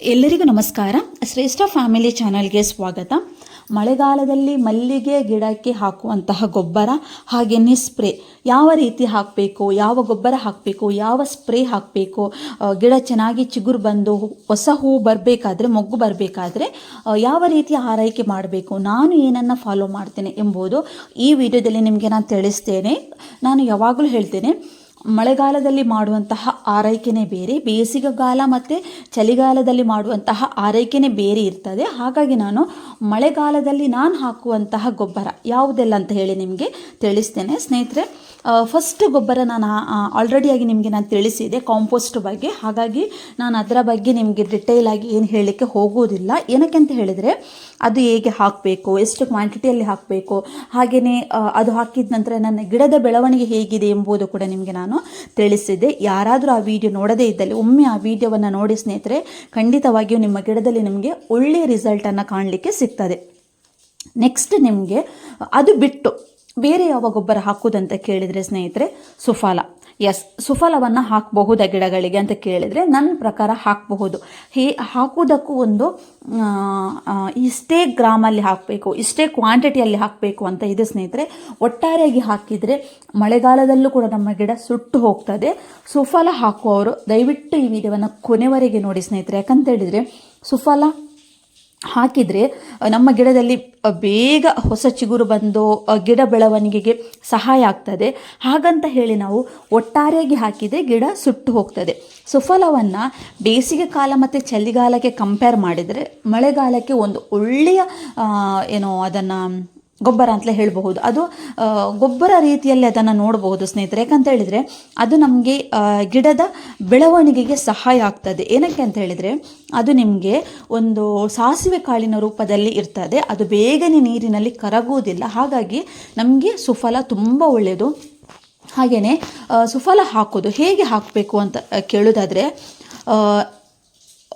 ಎಲ್ಲರಿಗೂ ನಮಸ್ಕಾರ. ಶ್ರೇಷ್ಠ ಫ್ಯಾಮಿಲಿ ಚಾನಲ್ಗೆ ಸ್ವಾಗತ. ಮಳೆಗಾಲದಲ್ಲಿ ಮಲ್ಲಿಗೆ ಗಿಡಕ್ಕೆ ಹಾಕುವಂತಹ ಗೊಬ್ಬರ ಹಾಗೆಯೇ ಸ್ಪ್ರೇ ಯಾವ ರೀತಿ ಹಾಕಬೇಕು, ಯಾವ ಗೊಬ್ಬರ ಹಾಕಬೇಕು, ಯಾವ ಸ್ಪ್ರೇ ಹಾಕಬೇಕು ಗಿಡ ಚೆನ್ನಾಗಿ ಚಿಗುರು ಬಂದು ಹೊಸ ಹೂ ಬರಬೇಕಾದ್ರೆ, ಮೊಗ್ಗು ಬರಬೇಕಾದ್ರೆ ಯಾವ ರೀತಿ ಆರೈಕೆ ಮಾಡಬೇಕು, ನಾನು ಏನನ್ನು ಫಾಲೋ ಮಾಡ್ತೇನೆ ಎಂಬುದು ಈ ವಿಡಿಯೋದಲ್ಲಿ ನಿಮಗೆ ನಾನು ತಿಳಿಸ್ತೇನೆ. ನಾನು ಯಾವಾಗಲೂ ಹೇಳ್ತೇನೆ ಮಳೆಗಾಲದಲ್ಲಿ ಮಾಡುವಂತಹ ಆರೈಕೆನೇ ಬೇರೆ, ಬೇಸಿಗೆಗಾಲ ಮತ್ತು ಚಳಿಗಾಲದಲ್ಲಿ ಮಾಡುವಂತಹ ಆರೈಕೆನೇ ಬೇರೆ ಇರ್ತದೆ. ಹಾಗಾಗಿ ನಾನು ಮಳೆಗಾಲದಲ್ಲಿ ನಾನು ಹಾಕುವಂತಹ ಗೊಬ್ಬರ ಯಾವುದೆಲ್ಲ ಅಂತ ಹೇಳಿ ನಿಮಗೆ ತಿಳಿಸ್ತೇನೆ. ಸ್ನೇಹಿತರೆ ಫಸ್ಟ್ ಗೊಬ್ಬರ ನಾನು ಆಲ್ರೆಡಿಯಾಗಿ ನಿಮಗೆ ನಾನು ತಿಳಿಸಿದೆ ಕಾಂಪೋಸ್ಟ್ ಬಗ್ಗೆ. ಹಾಗಾಗಿ ನಾನು ಅದರ ಬಗ್ಗೆ ನಿಮಗೆ ಡಿಟೇಲ್ ಆಗಿ ಏನು ಹೇಳಲಿಕ್ಕೆ ಹೋಗುವುದಿಲ್ಲ. ಏನಕ್ಕೆ ಅಂತ ಹೇಳಿದರೆ, ಅದು ಹೇಗೆ ಹಾಕಬೇಕು, ಎಷ್ಟು ಕ್ವಾಂಟಿಟಿಯಲ್ಲಿ ಹಾಕಬೇಕು ಹಾಗೆಯೇ ಅದು ಹಾಕಿದ ನಂತರ ನನ್ನ ಗಿಡದ ಬೆಳವಣಿಗೆ ಹೇಗಿದೆ ಎಂಬುದು ಕೂಡ ನಿಮಗೆ ನಾನು ತಿಳಿಸಿದ್ದೆ ಯಾರಾದರೂ ಆ ವಿಡಿಯೋ ನೋಡದೇ ಇದ್ದಲ್ಲಿ ಒಮ್ಮೆ ಆ ವಿಡಿಯೋವನ್ನು ನೋಡಿ ಸ್ನೇಹಿತರೆ, ಖಂಡಿತವಾಗಿಯೂ ನಿಮ್ಮ ಗಿಡದಲ್ಲಿ ನಿಮಗೆ ಒಳ್ಳೆಯ ರಿಸಲ್ಟನ್ನು ಕಾಣಲಿಕ್ಕೆ ಸಿಗ್ತದೆ. ನೆಕ್ಸ್ಟ್ ನಿಮಗೆ ಅದು ಬಿಟ್ಟು ಬೇರೆ ಯಾವ ಗೊಬ್ಬರ ಹಾಕುವುದಂತ ಕೇಳಿದರೆ ಸ್ನೇಹಿತರೆ, ಸುಫಾಲ. ಎಸ್ ಸುಫಲವನ್ನು ಹಾಕಬಹುದಾ ಗಿಡಗಳಿಗೆ ಅಂತ ಕೇಳಿದರೆ ನನ್ನ ಪ್ರಕಾರ ಹಾಕಬಹುದು. ಹೇ, ಹಾಕುವುದಕ್ಕೂ ಒಂದು ಇಷ್ಟೇ ಗ್ರಾಮಲ್ಲಿ ಹಾಕಬೇಕು, ಇಷ್ಟೇ ಕ್ವಾಂಟಿಟಿಯಲ್ಲಿ ಹಾಕಬೇಕು ಅಂತ ಇದೆ ಸ್ನೇಹಿತರೆ, ಒಟ್ಟಾರೆಯಾಗಿ ಹಾಕಿದರೆ ಮಳೆಗಾಲದಲ್ಲೂ ಕೂಡ ನಮ್ಮ ಗಿಡ ಸುಟ್ಟು ಹೋಗ್ತದೆ. ಸುಫಲ ಹಾಕುವವರು, ದಯವಿಟ್ಟು ಈ ವಿಡಿಯೋವನ್ನು ಕೊನೆವರೆಗೆ ನೋಡಿ ಸ್ನೇಹಿತರೆ. ಯಾಕಂತ ಹೇಳಿದರೆ, ಸುಫಲ ಹಾಕಿದರೆ ನಮ್ಮ ಗಿಡದಲ್ಲಿ ಬೇಗ ಹೊಸ ಚಿಗುರು ಬಂದು ಗಿಡ ಬೆಳವಣಿಗೆಗೆ ಸಹಾಯ ಆಗ್ತದೆ. ಹಾಗಂತ ಹೇಳಿ ನಾವು ಒಟ್ಟಾರೆಯಾಗಿ ಹಾಕಿದರೆ ಗಿಡ ಸುಟ್ಟು ಹೋಗ್ತದೆ. ಸುಫಲವನ್ನು ಬೇಸಿಗೆ ಕಾಲ ಮತ್ತು ಚಳಿಗಾಲಕ್ಕೆ ಕಂಪೇರ್ ಮಾಡಿದರೆ, ಮಳೆಗಾಲಕ್ಕೆ ಒಂದು ಒಳ್ಳೆಯ ಏನು ಅದನ್ನು ಗೊಬ್ಬರ ಅಂತಲೇ ಹೇಳಬಹುದು. ಅದು ಗೊಬ್ಬರ ರೀತಿಯಲ್ಲಿ ಅದನ್ನು ನೋಡಬಹುದು ಸ್ನೇಹಿತರೆ. ಯಾಕಂತ ಹೇಳಿದರೆ, ಅದು ನಮಗೆ ಗಿಡದ ಬೆಳವಣಿಗೆಗೆ ಸಹಾಯ ಆಗ್ತದೆ. ಏನಕ್ಕೆ ಅಂತ ಹೇಳಿದರೆ, ಅದು ನಿಮಗೆ ಒಂದು ಸಾಸಿವೆ ಕಾಳಿನ ರೂಪದಲ್ಲಿ ಇರ್ತದೆ. ಅದು ಬೇಗನೆ ನೀರಿನಲ್ಲಿ ಕರಗುವುದಿಲ್ಲ. ಹಾಗಾಗಿ ನಮಗೆ ಸುಫಲ ತುಂಬ ಒಳ್ಳೆಯದು. ಹಾಗೆಯೇ ಸುಫಲ ಹಾಕೋದು ಹೇಗೆ ಹಾಕಬೇಕು ಅಂತ ಕೇಳೋದಾದರೆ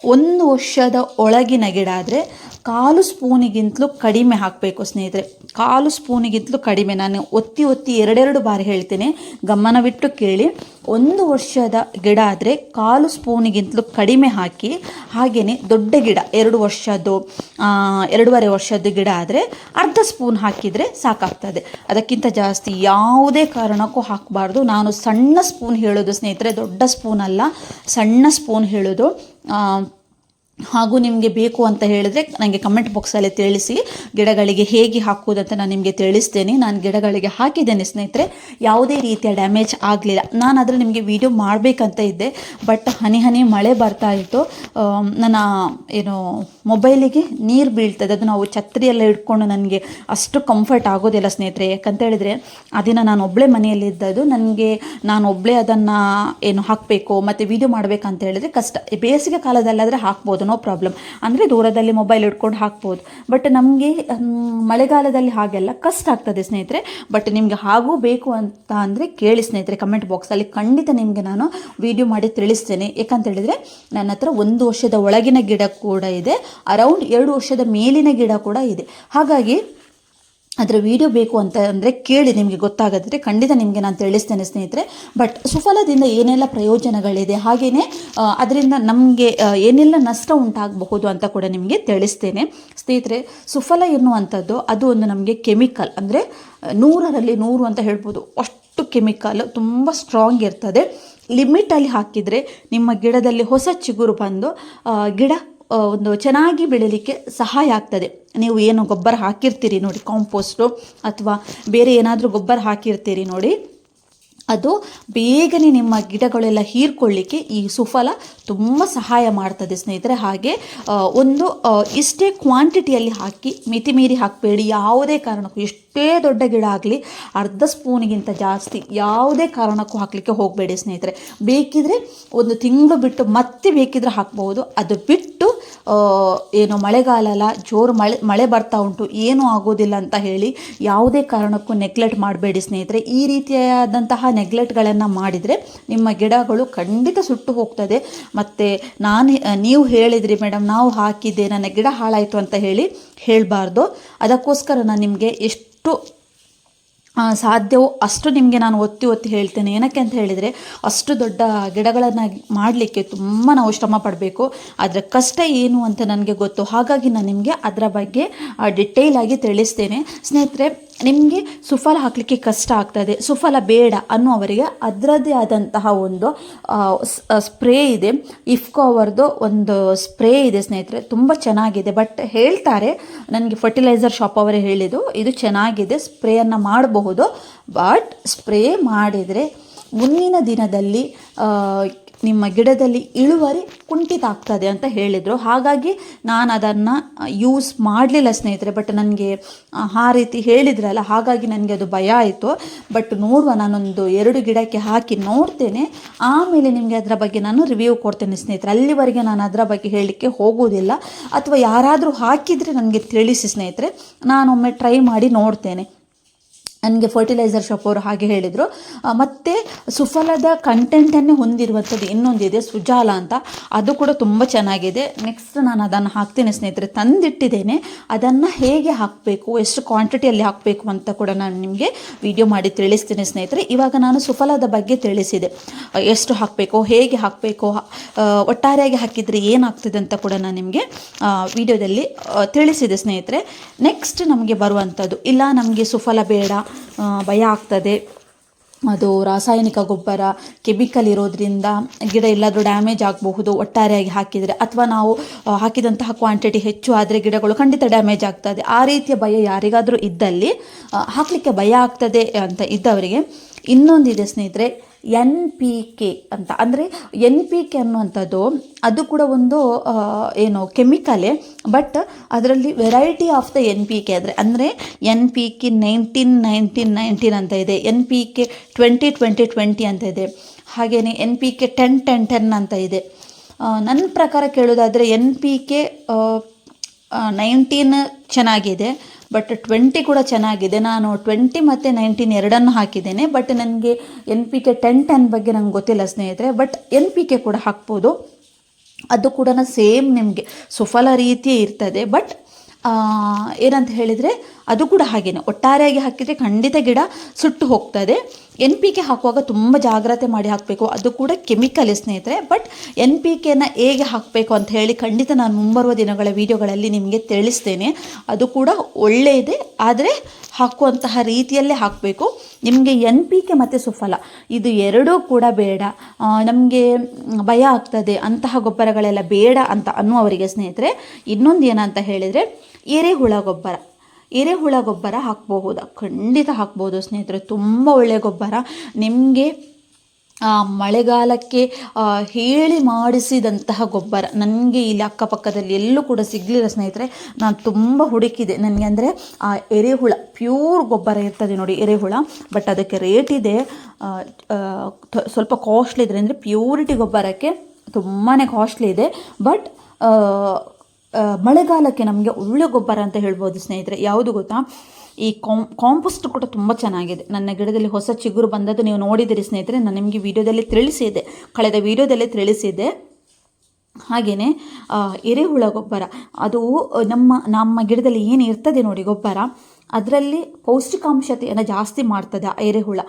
ಒಂದು ವರ್ಷದ ಒಳಗಿನ ಗಿಡ ಆದರೆ ಕಾಲು ಸ್ಪೂನಿಗಿಂತಲೂ ಕಡಿಮೆ ಹಾಕಬೇಕು ಸ್ನೇಹಿತರೆ. ಕಾಲು ಸ್ಪೂನಿಗಿಂತಲೂ ಕಡಿಮೆ. ನಾನು ಒತ್ತಿ ಒತ್ತಿ ಎರಡೆರಡು ಬಾರಿ ಹೇಳ್ತೇನೆ. ಗಮನವಿಟ್ಟು ಕೇಳಿ. ಒಂದು ವರ್ಷದ ಗಿಡ ಆದರೆ ಕಾಲು ಸ್ಪೂನಿಗಿಂತಲೂ ಕಡಿಮೆ ಹಾಕಿ ಹಾಗೆಯೇ ದೊಡ್ಡ ಗಿಡ, ಎರಡು ವರ್ಷದ್ದು ಎರಡೂವರೆ ವರ್ಷದ್ದು ಗಿಡ ಆದರೆ ಅರ್ಧ ಸ್ಪೂನ್ ಹಾಕಿದರೆ ಸಾಕಾಗ್ತದೆ. ಅದಕ್ಕಿಂತ ಜಾಸ್ತಿ ಯಾವುದೇ ಕಾರಣಕ್ಕೂ ಹಾಕಬಾರ್ದು. ನಾನು ಸಣ್ಣ ಸ್ಪೂನ್ ಹೇಳೋದು ಸ್ನೇಹಿತರೆ, ದೊಡ್ಡ ಸ್ಪೂನ್ ಅಲ್ಲ. ಸಣ್ಣ ಸ್ಪೂನ್ ಹೇಳೋದು 嗯、ಹಾಗೂ ನಿಮಗೆ ಬೇಕು ಅಂತ ಹೇಳಿದ್ರೆ ನನಗೆ ಕಮೆಂಟ್ ಬಾಕ್ಸಲ್ಲಿ ತಿಳಿಸಿ. ಗಿಡಗಳಿಗೆ ಹೇಗೆ ಹಾಕುವುದಂತ ನಾನು ನಿಮಗೆ ತಿಳಿಸ್ತೇನೆ. ನಾನು ಗಿಡಗಳಿಗೆ ಹಾಕಿದ್ದೇನೆ ಸ್ನೇಹಿತರೆ. ಯಾವುದೇ ರೀತಿಯ ಡ್ಯಾಮೇಜ್ ಆಗಲಿಲ್ಲ. ನಾನು ಆದರೆ ನಿಮಗೆ ವಿಡಿಯೋ ಮಾಡಬೇಕಂತ ಇದ್ದೆ. ಬಟ್ ಹನಿ ಹನಿ ಮಳೆ ಬರ್ತಾ ಇತ್ತು. ನನ್ನ ಏನು ಮೊಬೈಲಿಗೆ ನೀರು ಬೀಳ್ತದೆ. ಅದು ನಾವು ಛತ್ರಿಯೆಲ್ಲ ಇಟ್ಕೊಂಡು ನನಗೆ ಅಷ್ಟು ಕಂಫರ್ಟ್ ಆಗೋದಿಲ್ಲ ಸ್ನೇಹಿತರೆ. ಯಾಕಂತ ಹೇಳಿದರೆ, ಆ ದಿನ ನಾನು ಒಬ್ಬಳೇ ಮನೆಯಲ್ಲಿದ್ದದ್ದು ನನಗೆ, ನಾನು ಒಬ್ಬಳೇ ಅದನ್ನು ಏನು ಹಾಕಬೇಕು, ಮತ್ತು ವಿಡಿಯೋ ಮಾಡಬೇಕಂತ ಹೇಳಿದರೆ ಕಷ್ಟ. ಬೇಸಿಗೆ ಕಾಲದಲ್ಲಾದರೆ ಹಾಕ್ಬೋದು. No problem. ಅಂದರೆ ದೂರದಲ್ಲಿ ಮೊಬೈಲ್ ಇಟ್ಕೊಂಡು ಹಾಕ್ಬೋದು. ಬಟ್ ನಮಗೆ ಮಳೆಗಾಲದಲ್ಲಿ ಹಾಗೆಲ್ಲ ಕಷ್ಟ ಆಗ್ತದೆ ಸ್ನೇಹಿತರೆ. ಬಟ್ ನಿಮಗೆ ಹಾಗೂ ಬೇಕು ಅಂತ ಅಂದರೆ ಕೇಳಿ ಸ್ನೇಹಿತರೆ ಕಮೆಂಟ್ ಬಾಕ್ಸಲ್ಲಿ ಖಂಡಿತ ನಿಮಗೆ ನಾನು ವಿಡಿಯೋ ಮಾಡಿ ತಿಳಿಸ್ತೇನೆ. ಯಾಕಂತ ಹೇಳಿದರೆ, ನನ್ನ ಹತ್ರ ಒಂದು ವರ್ಷದ ಒಳಗಿನ ಗಿಡ ಕೂಡ ಇದೆ. ಅರೌಂಡ್ ಎರಡು ವರ್ಷದ ಮೇಲಿನ ಗಿಡ ಕೂಡ ಇದೆ. ಹಾಗಾಗಿ ಅದರ ವಿಡಿಯೋ ಬೇಕು ಅಂತ ಅಂದರೆ ಕೇಳಿ ನಿಮಗೆ ಗೊತ್ತಾಗದ್ರೆ ಖಂಡಿತ ನಿಮಗೆ ನಾನು ತಿಳಿಸ್ತೇನೆ ಸ್ನೇಹಿತರೆ. ಬಟ್ ಸುಫಲದಿಂದ ಏನೆಲ್ಲ ಪ್ರಯೋಜನಗಳಿದೆ ಹಾಗೆಯೇ ಅದರಿಂದ ನಮಗೆ ಏನೆಲ್ಲ ನಷ್ಟ ಉಂಟಾಗಬಹುದು ಅಂತ ಕೂಡ ನಿಮಗೆ ತಿಳಿಸ್ತೇನೆ. ಸ್ನೇಹಿತರೆ, ಸುಫಲ ಎನ್ನುವಂಥದ್ದು ಅದು ಒಂದು ನಮಗೆ ಕೆಮಿಕಲ್ ಅಂದರೆ ನೂರರಲ್ಲಿ ನೂರು ಅಂತ ಹೇಳ್ಬೋದು. ಅಷ್ಟು ಕೆಮಿಕಲ್ ತುಂಬ ಸ್ಟ್ರಾಂಗ್ ಇರ್ತದೆ. ಲಿಮಿಟಲ್ಲಿ ಹಾಕಿದರೆ ನಿಮ್ಮ ಗಿಡದಲ್ಲಿ ಹೊಸ ಚಿಗುರು ಬಂದು ಗಿಡ ಒಂದು ಚೆನ್ನಾಗಿ ಬೆಳೀಲಿಕ್ಕೆ ಸಹಾಯ ಆಗ್ತದೆ. ನೀವು ಏನು ಗೊಬ್ಬರ ಹಾಕಿರ್ತೀರಿ ನೋಡಿ ಕಾಂಪೋಸ್ಟು ಅಥವಾ ಬೇರೆ ಏನಾದರೂ ಗೊಬ್ಬರ ಹಾಕಿರ್ತೀರಿ ನೋಡಿ. ಅದು ಬೇಗನೆ ನಿಮ್ಮ ಗಿಡಗಳೆಲ್ಲ ಹೀರ್ಕೊಳ್ಳಿಕ್ಕೆ ಈ ಸುಫಲ ತುಂಬ ಸಹಾಯ ಮಾಡ್ತದೆ ಸ್ನೇಹಿತರೆ. ಹಾಗೆ ಒಂದು ಇಷ್ಟೇ ಕ್ವಾಂಟಿಟಿಯಲ್ಲಿ ಹಾಕಿ, ಮಿತಿ ಮೀರಿ ಹಾಕಬೇಡಿ. ಯಾವುದೇ ಕಾರಣಕ್ಕೂ, ಎಷ್ಟೇ ದೊಡ್ಡ ಗಿಡ ಆಗಲಿ, ಅರ್ಧ ಸ್ಪೂನಿಗಿಂತ ಜಾಸ್ತಿ ಯಾವುದೇ ಕಾರಣಕ್ಕೂ ಹಾಕಲಿಕ್ಕೆ ಹೋಗಬೇಡಿ ಸ್ನೇಹಿತರೆ. ಬೇಕಿದ್ರೆ ಒಂದು ತಿಂಗಳು ಬಿಟ್ಟು ಮತ್ತೆ ಬೇಕಿದ್ರೆ ಹಾಕ್ಬೋದು. ಅದು ಬಿಟ್ಟು ಏನು ಮಳೆಗಾಲ ಅಲ್ಲ, ಜೋರು ಮಳೆ ಮಳೆ ಬರ್ತಾ ಉಂಟು, ಏನೂ ಆಗೋದಿಲ್ಲ ಅಂತ ಹೇಳಿ ಯಾವುದೇ ಕಾರಣಕ್ಕೂ ನೆಗ್ಲೆಕ್ಟ್ ಮಾಡಬೇಡಿ ಸ್ನೇಹಿತರೆ. ಈ ರೀತಿಯಾದಂತಹ ನೆಗ್ಲೆಕ್ಟ್ಗಳನ್ನು ಮಾಡಿದರೆ ನಿಮ್ಮ ಗಿಡಗಳು ಖಂಡಿತ ಸುಟ್ಟು ಹೋಗ್ತದೆ. ಮತ್ತು ನಾನು ನೀವು ಹೇಳಿದ್ರಿ ಮೇಡಮ್ ನಾವು ಹಾಕಿದ್ದೆ, ನನ್ನ ಗಿಡ ಹಾಳಾಯಿತು ಅಂತ ಹೇಳಿ ಹೇಳಬಾರ್ದು. ಅದಕ್ಕೋಸ್ಕರ ನಾನು ನಿಮಗೆ ಎಷ್ಟು ಸಾಧ್ಯವೋ ಅಷ್ಟು ನಿಮಗೆ ನಾನು ಒತ್ತಿ ಒತ್ತಿ ಹೇಳ್ತೇನೆ. ಏನಕ್ಕೆ ಅಂತ ಹೇಳಿದರೆ, ಅಷ್ಟು ದೊಡ್ಡ ಗಿಡಗಳನ್ನು ಮಾಡಲಿಕ್ಕೆ ತುಂಬ ನಾವು ಶ್ರಮ ಪಡಬೇಕು. ಅದರ ಕಷ್ಟ ಏನು ಅಂತ ನನಗೆ ಗೊತ್ತು. ಹಾಗಾಗಿ ನಾನು ನಿಮಗೆ ಅದರ ಬಗ್ಗೆ ಡಿಟೇಲ್ ಆಗಿ ತಿಳಿಸ್ತೇನೆ. ಸ್ನೇಹಿತರೆ ನಿಮಗೆ ಸುಫಲ ಹಾಕಲಿಕ್ಕೆ ಕಷ್ಟ ಆಗ್ತದೆ ಸುಫಲ ಬೇಡ ಅನ್ನೋವರಿಗೆ ಅದರದ್ದೇ ಆದಂತಹ ಒಂದು ಸ್ಪ್ರೇ ಇದೆ. ಇಫ್ಕೋ ಅವರದ್ದು ಒಂದು ಸ್ಪ್ರೇ ಇದೆ ಸ್ನೇಹಿತರೆ. ತುಂಬ ಚೆನ್ನಾಗಿದೆ. ಬಟ್ ಹೇಳ್ತಾರೆ, ನನಗೆ ಫರ್ಟಿಲೈಸರ್ ಶಾಪ್ ಅವರೇ ಹೇಳಿದ್ದು, ಇದು ಚೆನ್ನಾಗಿದೆ, ಸ್ಪ್ರೇಯನ್ನು ಮಾಡಬಹುದು. ಬಟ್ ಸ್ಪ್ರೇ ಮಾಡಿದರೆ, ಮುಂದಿನ ದಿನದಲ್ಲಿ ನಿಮ್ಮ ಗಿಡದಲ್ಲಿ ಇಳುವರಿ ಕುಂಠಿತ ಆಗ್ತದೆ ಅಂತ ಹೇಳಿದರು. ಹಾಗಾಗಿ ನಾನು ಅದನ್ನು ಯೂಸ್ ಮಾಡಲಿಲ್ಲ ಸ್ನೇಹಿತರೆ ಬಟ್ ನನಗೆ, ಆ ರೀತಿ ಹೇಳಿದ್ರಲ್ಲ, ಹಾಗಾಗಿ ನನಗೆ ಅದು ಭಯ ಆಯಿತು. ಬಟ್ ನೋಡುವ, ನಾನೊಂದು ಎರಡು ಗಿಡಕ್ಕೆ ಹಾಕಿ ನೋಡ್ತೇನೆ. ಆಮೇಲೆ ನಿಮಗೆ ಅದರ ಬಗ್ಗೆ ನಾನು ರಿವ್ಯೂ ಕೊಡ್ತೇನೆ ಸ್ನೇಹಿತರೆ. ಅಲ್ಲಿವರೆಗೆ ನಾನು ಅದರ ಬಗ್ಗೆ ಹೇಳಲಿಕ್ಕೆ ಹೋಗುವುದಿಲ್ಲ. ಅಥವಾ ಯಾರಾದರೂ ಹಾಕಿದರೆ ನನಗೆ ತಿಳಿಸಿ ಸ್ನೇಹಿತರೆ. ನಾನೊಮ್ಮೆ ಟ್ರೈ ಮಾಡಿ ನೋಡ್ತೇನೆ. ನನಗೆ ಫರ್ಟಿಲೈಸರ್ ಶಾಪ್ ಅವರು ಹಾಗೆ ಹೇಳಿದರು. ಮತ್ತು ಸುಫಲದ ಕಂಟೆಂಟನ್ನೇ ಹೊಂದಿರುವಂಥದ್ದು ಇನ್ನೊಂದಿದೆ, ಸುಜಾಲ ಅಂತ. ಅದು ಕೂಡ ತುಂಬ ಚೆನ್ನಾಗಿದೆ. ನೆಕ್ಸ್ಟ್ ನಾನು ಅದನ್ನು ಹಾಕ್ತೇನೆ ಸ್ನೇಹಿತರೆ. ತಂದಿಟ್ಟಿದ್ದೇನೆ. ಅದನ್ನು ಹೇಗೆ ಹಾಕಬೇಕು, ಎಷ್ಟು ಕ್ವಾಂಟಿಟಿಯಲ್ಲಿ ಹಾಕಬೇಕು ಅಂತ ಕೂಡ ನಾನು ನಿಮಗೆ ವಿಡಿಯೋ ಮಾಡಿ ತಿಳಿಸ್ತೇನೆ ಸ್ನೇಹಿತರೆ. ಇವಾಗ ನಾನು ಸುಫಲದ ಬಗ್ಗೆ ತಿಳಿಸಿದೆ. ಎಷ್ಟು ಹಾಕಬೇಕು, ಹೇಗೆ ಹಾಕಬೇಕು ಒಟ್ಟಾರೆಯಾಗಿ ಹಾಕಿದರೆ ಏನಾಗ್ತದೆ ಅಂತ ಕೂಡ ನಾನು ನಿಮಗೆ ವಿಡಿಯೋದಲ್ಲಿ ತಿಳಿಸಿದೆ ಸ್ನೇಹಿತರೆ. ನೆಕ್ಸ್ಟ್ ನಮಗೆ ಬರುವಂಥದ್ದು, ಇಲ್ಲ ನಮಗೆ ಸುಫಲ ಬೇಡ ಭಯ ಆಗ್ತದೆ. ಅದು ರಾಸಾಯನಿಕ ಗೊಬ್ಬರ, ಕೆಮಿಕಲ್ ಇರೋದ್ರಿಂದ ಗಿಡ ಎಲ್ಲಾದರೂ ಡ್ಯಾಮೇಜ್ ಆಗಬಹುದು, ಒಟ್ಟಾರೆಯಾಗಿ ಹಾಕಿದರೆ. ಅಥವಾ ನಾವು ಹಾಕಿದಂತಹ ಕ್ವಾಂಟಿಟಿ ಹೆಚ್ಚು ಆದರೆ ಗಿಡಗಳು ಖಂಡಿತ ಡ್ಯಾಮೇಜ್ ಆಗ್ತದೆ. ಆ ರೀತಿಯ ಭಯ ಯಾರಿಗಾದರೂ ಇದ್ದಲ್ಲಿ ಹಾಕಲಿಕ್ಕೆ ಭಯ ಆಗ್ತದೆ ಅಂತ ಇದ್ದವರಿಗೆ ಇನ್ನೊಂದಿದೆ ಸ್ನೇಹಿತರೆ ಎನ್ ಪಿ ಕೆ ಅಂತ. ಅಂದರೆ ಎನ್ ಪಿ ಕೆ ಅನ್ನುವಂಥದ್ದು ಅದು ಕೂಡ ಒಂದು ಏನು ಕೆಮಿಕಲೇ, ಬಟ್ ಅದರಲ್ಲಿ variety of the N P K ಅಂದರೆ ಅಂದರೆ N P K nineteen nineteen nineteen ಅಂತ ಇದೆ, N P K twenty twenty twenty ಅಂತ ಇದೆ ಹಾಗೆಯೇ N P K ten ten ten ಅಂತ ಇದೆ. ನನ್ನ ಪ್ರಕಾರ ಕೇಳೋದಾದರೆ ಎನ್ ಪಿ ಕೆ ನೈನ್ಟೀನ್ ಚೆನ್ನಾಗಿದೆ ಬಟ್ ಟ್ವೆಂಟಿ ಕೂಡ ಚೆನ್ನಾಗಿದೆ. ನಾನು ಟ್ವೆಂಟಿ ಮತ್ತು ನೈನ್ಟೀನ್ ಎರಡನ್ನು ಹಾಕಿದ್ದೇನೆ ಬಟ್ ನನಗೆ N P K ten ten ಬಗ್ಗೆ ನಂಗೆ ಗೊತ್ತಿಲ್ಲ ಸ್ನೇಹಿತರೆ ಬಟ್ ಎನ್ ಪಿ ಕೆ ಕೂಡ ಹಾಕ್ಬೋದು. ಅದು ಕೂಡ ಸೇಮ್ ನಿಮಗೆ. ಸುಫಲ ರೀತಿಯೇ ಇರ್ತದೆ ಬಟ್ ಏನಂತ ಹೇಳಿದರೆ ಅದು ಕೂಡ ಹಾಗೇನೆ. ಒಟ್ಟಾರೆಯಾಗಿ ಹಾಕಿದರೆ ಖಂಡಿತ ಗಿಡ ಸುಟ್ಟು ಹೋಗ್ತದೆ. ಎನ್ ಪಿ ಕೆ ಹಾಕುವಾಗ ತುಂಬ ಜಾಗ್ರತೆ ಮಾಡಿ ಹಾಕಬೇಕು. ಅದು ಕೂಡ ಕೆಮಿಕಲ್ ಸ್ನೇಹಿತರೆ. ಬಟ್ ಎನ್ ಪಿ ಕೆನ ಹೇಗೆ ಹಾಕಬೇಕು ಅಂತ ಹೇಳಿ ಖಂಡಿತ ನಾನು ಮುಂಬರುವ ದಿನಗಳ ವಿಡಿಯೋಗಳಲ್ಲಿ ನಿಮಗೆ ತಿಳಿಸ್ತೇನೆ. ಅದು ಕೂಡ ಒಳ್ಳೆಯದೇ ಆದರೆ ಹಾಕುವಂತಹ ರೀತಿಯಲ್ಲೇ ಹಾಕಬೇಕು. ನಿಮಗೆ ಎನ್ ಪಿ ಕೆ ಮತ್ತು ಸುಫಲ. ಇದು ಎರಡೂ ಕೂಡ ಬೇಡ. ನಮಗೆ ಭಯ ಆಗ್ತದೆ. ಅಂತಹ ಗೊಬ್ಬರಗಳೆಲ್ಲ ಬೇಡ ಅಂತ ಅನ್ನುವರಿಗೆ ಸ್ನೇಹಿತರೆ, ಇನ್ನೊಂದು ಏನಂತ ಹೇಳಿದರೆ, ಎರೆಹುಳ ಗೊಬ್ಬರ. ಎರೆಹುಳ ಗೊಬ್ಬರ ಹಾಕಬಹುದು. ಖಂಡಿತ ಹಾಕ್ಬೋದು ಸ್ನೇಹಿತರೆ, ತುಂಬ ಒಳ್ಳೆಯ ಗೊಬ್ಬರ. ನಿಮಗೆ ಮಳೆಗಾಲಕ್ಕೆ ಹೇಳಿ ಮಾಡಿಸಿದಂತಹ ಗೊಬ್ಬರ. ನನಗೆ ಇಲ್ಲಿ ಅಕ್ಕಪಕ್ಕದಲ್ಲಿ ಎಲ್ಲೂ ಕೂಡ ಸಿಗಲಿಲ್ಲ ಸ್ನೇಹಿತರೆ. ನಾನು ತುಂಬ ಹುಡುಕಿದೆ. ನನಗೆ ಅಂದರೆ, ಆ, ಎರೆಹುಳ, ಪ್ಯೂರ್ ಗೊಬ್ಬರ ಇರ್ತದೆ ನೋಡಿ ಎರೆಹುಳ. ಬಟ್ ಅದಕ್ಕೆ ರೇಟ್ ಇದೆ. ಸ್ವಲ್ಪ ಕಾಸ್ಟ್ಲಿ ಇದೆ ಅಂದರೆ ಪ್ಯೂರಿಟಿ ಗೊಬ್ಬರಕ್ಕೆ ತುಂಬಾ ಕಾಸ್ಟ್ಲಿ ಇದೆ. ಬಟ್ ಮಳೆಗಾಲಕ್ಕೆ ನಮಗೆ ಒಳ್ಳೆ ಗೊಬ್ಬರ ಅಂತ ಹೇಳ್ಬೋದು ಸ್ನೇಹಿತರೆ. ಯಾವುದು ಗೊತ್ತಾ? ಈ ಕಾಂ, ಕಾಂಪೋಸ್ಟ್ ಕೂಡ ತುಂಬ ಚೆನ್ನಾಗಿದೆ. ನನ್ನ ಗಿಡದಲ್ಲಿ ಹೊಸ ಚಿಗುರು ಬಂದದ್ದು ನೀವು ನೋಡಿದಿರಿ ಸ್ನೇಹಿತರೆ. ನಾನು ನಿಮಗೆ ವಿಡಿಯೋದಲ್ಲಿ ತಿಳಿಸಿದೆ. ಕಳೆದ ವಿಡಿಯೋದಲ್ಲಿ ತಿಳಿಸಿದ್ದೆ ಹಾಗೆಯೇ ಎರೆಹುಳ ಗೊಬ್ಬರ. ಅದು, ನಮ್ಮ ನಮ್ಮ ಗಿಡದಲ್ಲಿ ಏನು ಇರ್ತದೆ ನೋಡಿ ಗೊಬ್ಬರ? ಅದರಲ್ಲಿ ಪೌಷ್ಟಿಕಾಂಶತೆಯನ್ನು ಜಾಸ್ತಿ ಮಾಡ್ತದೆ ಆ ಎರೆಹುಳ.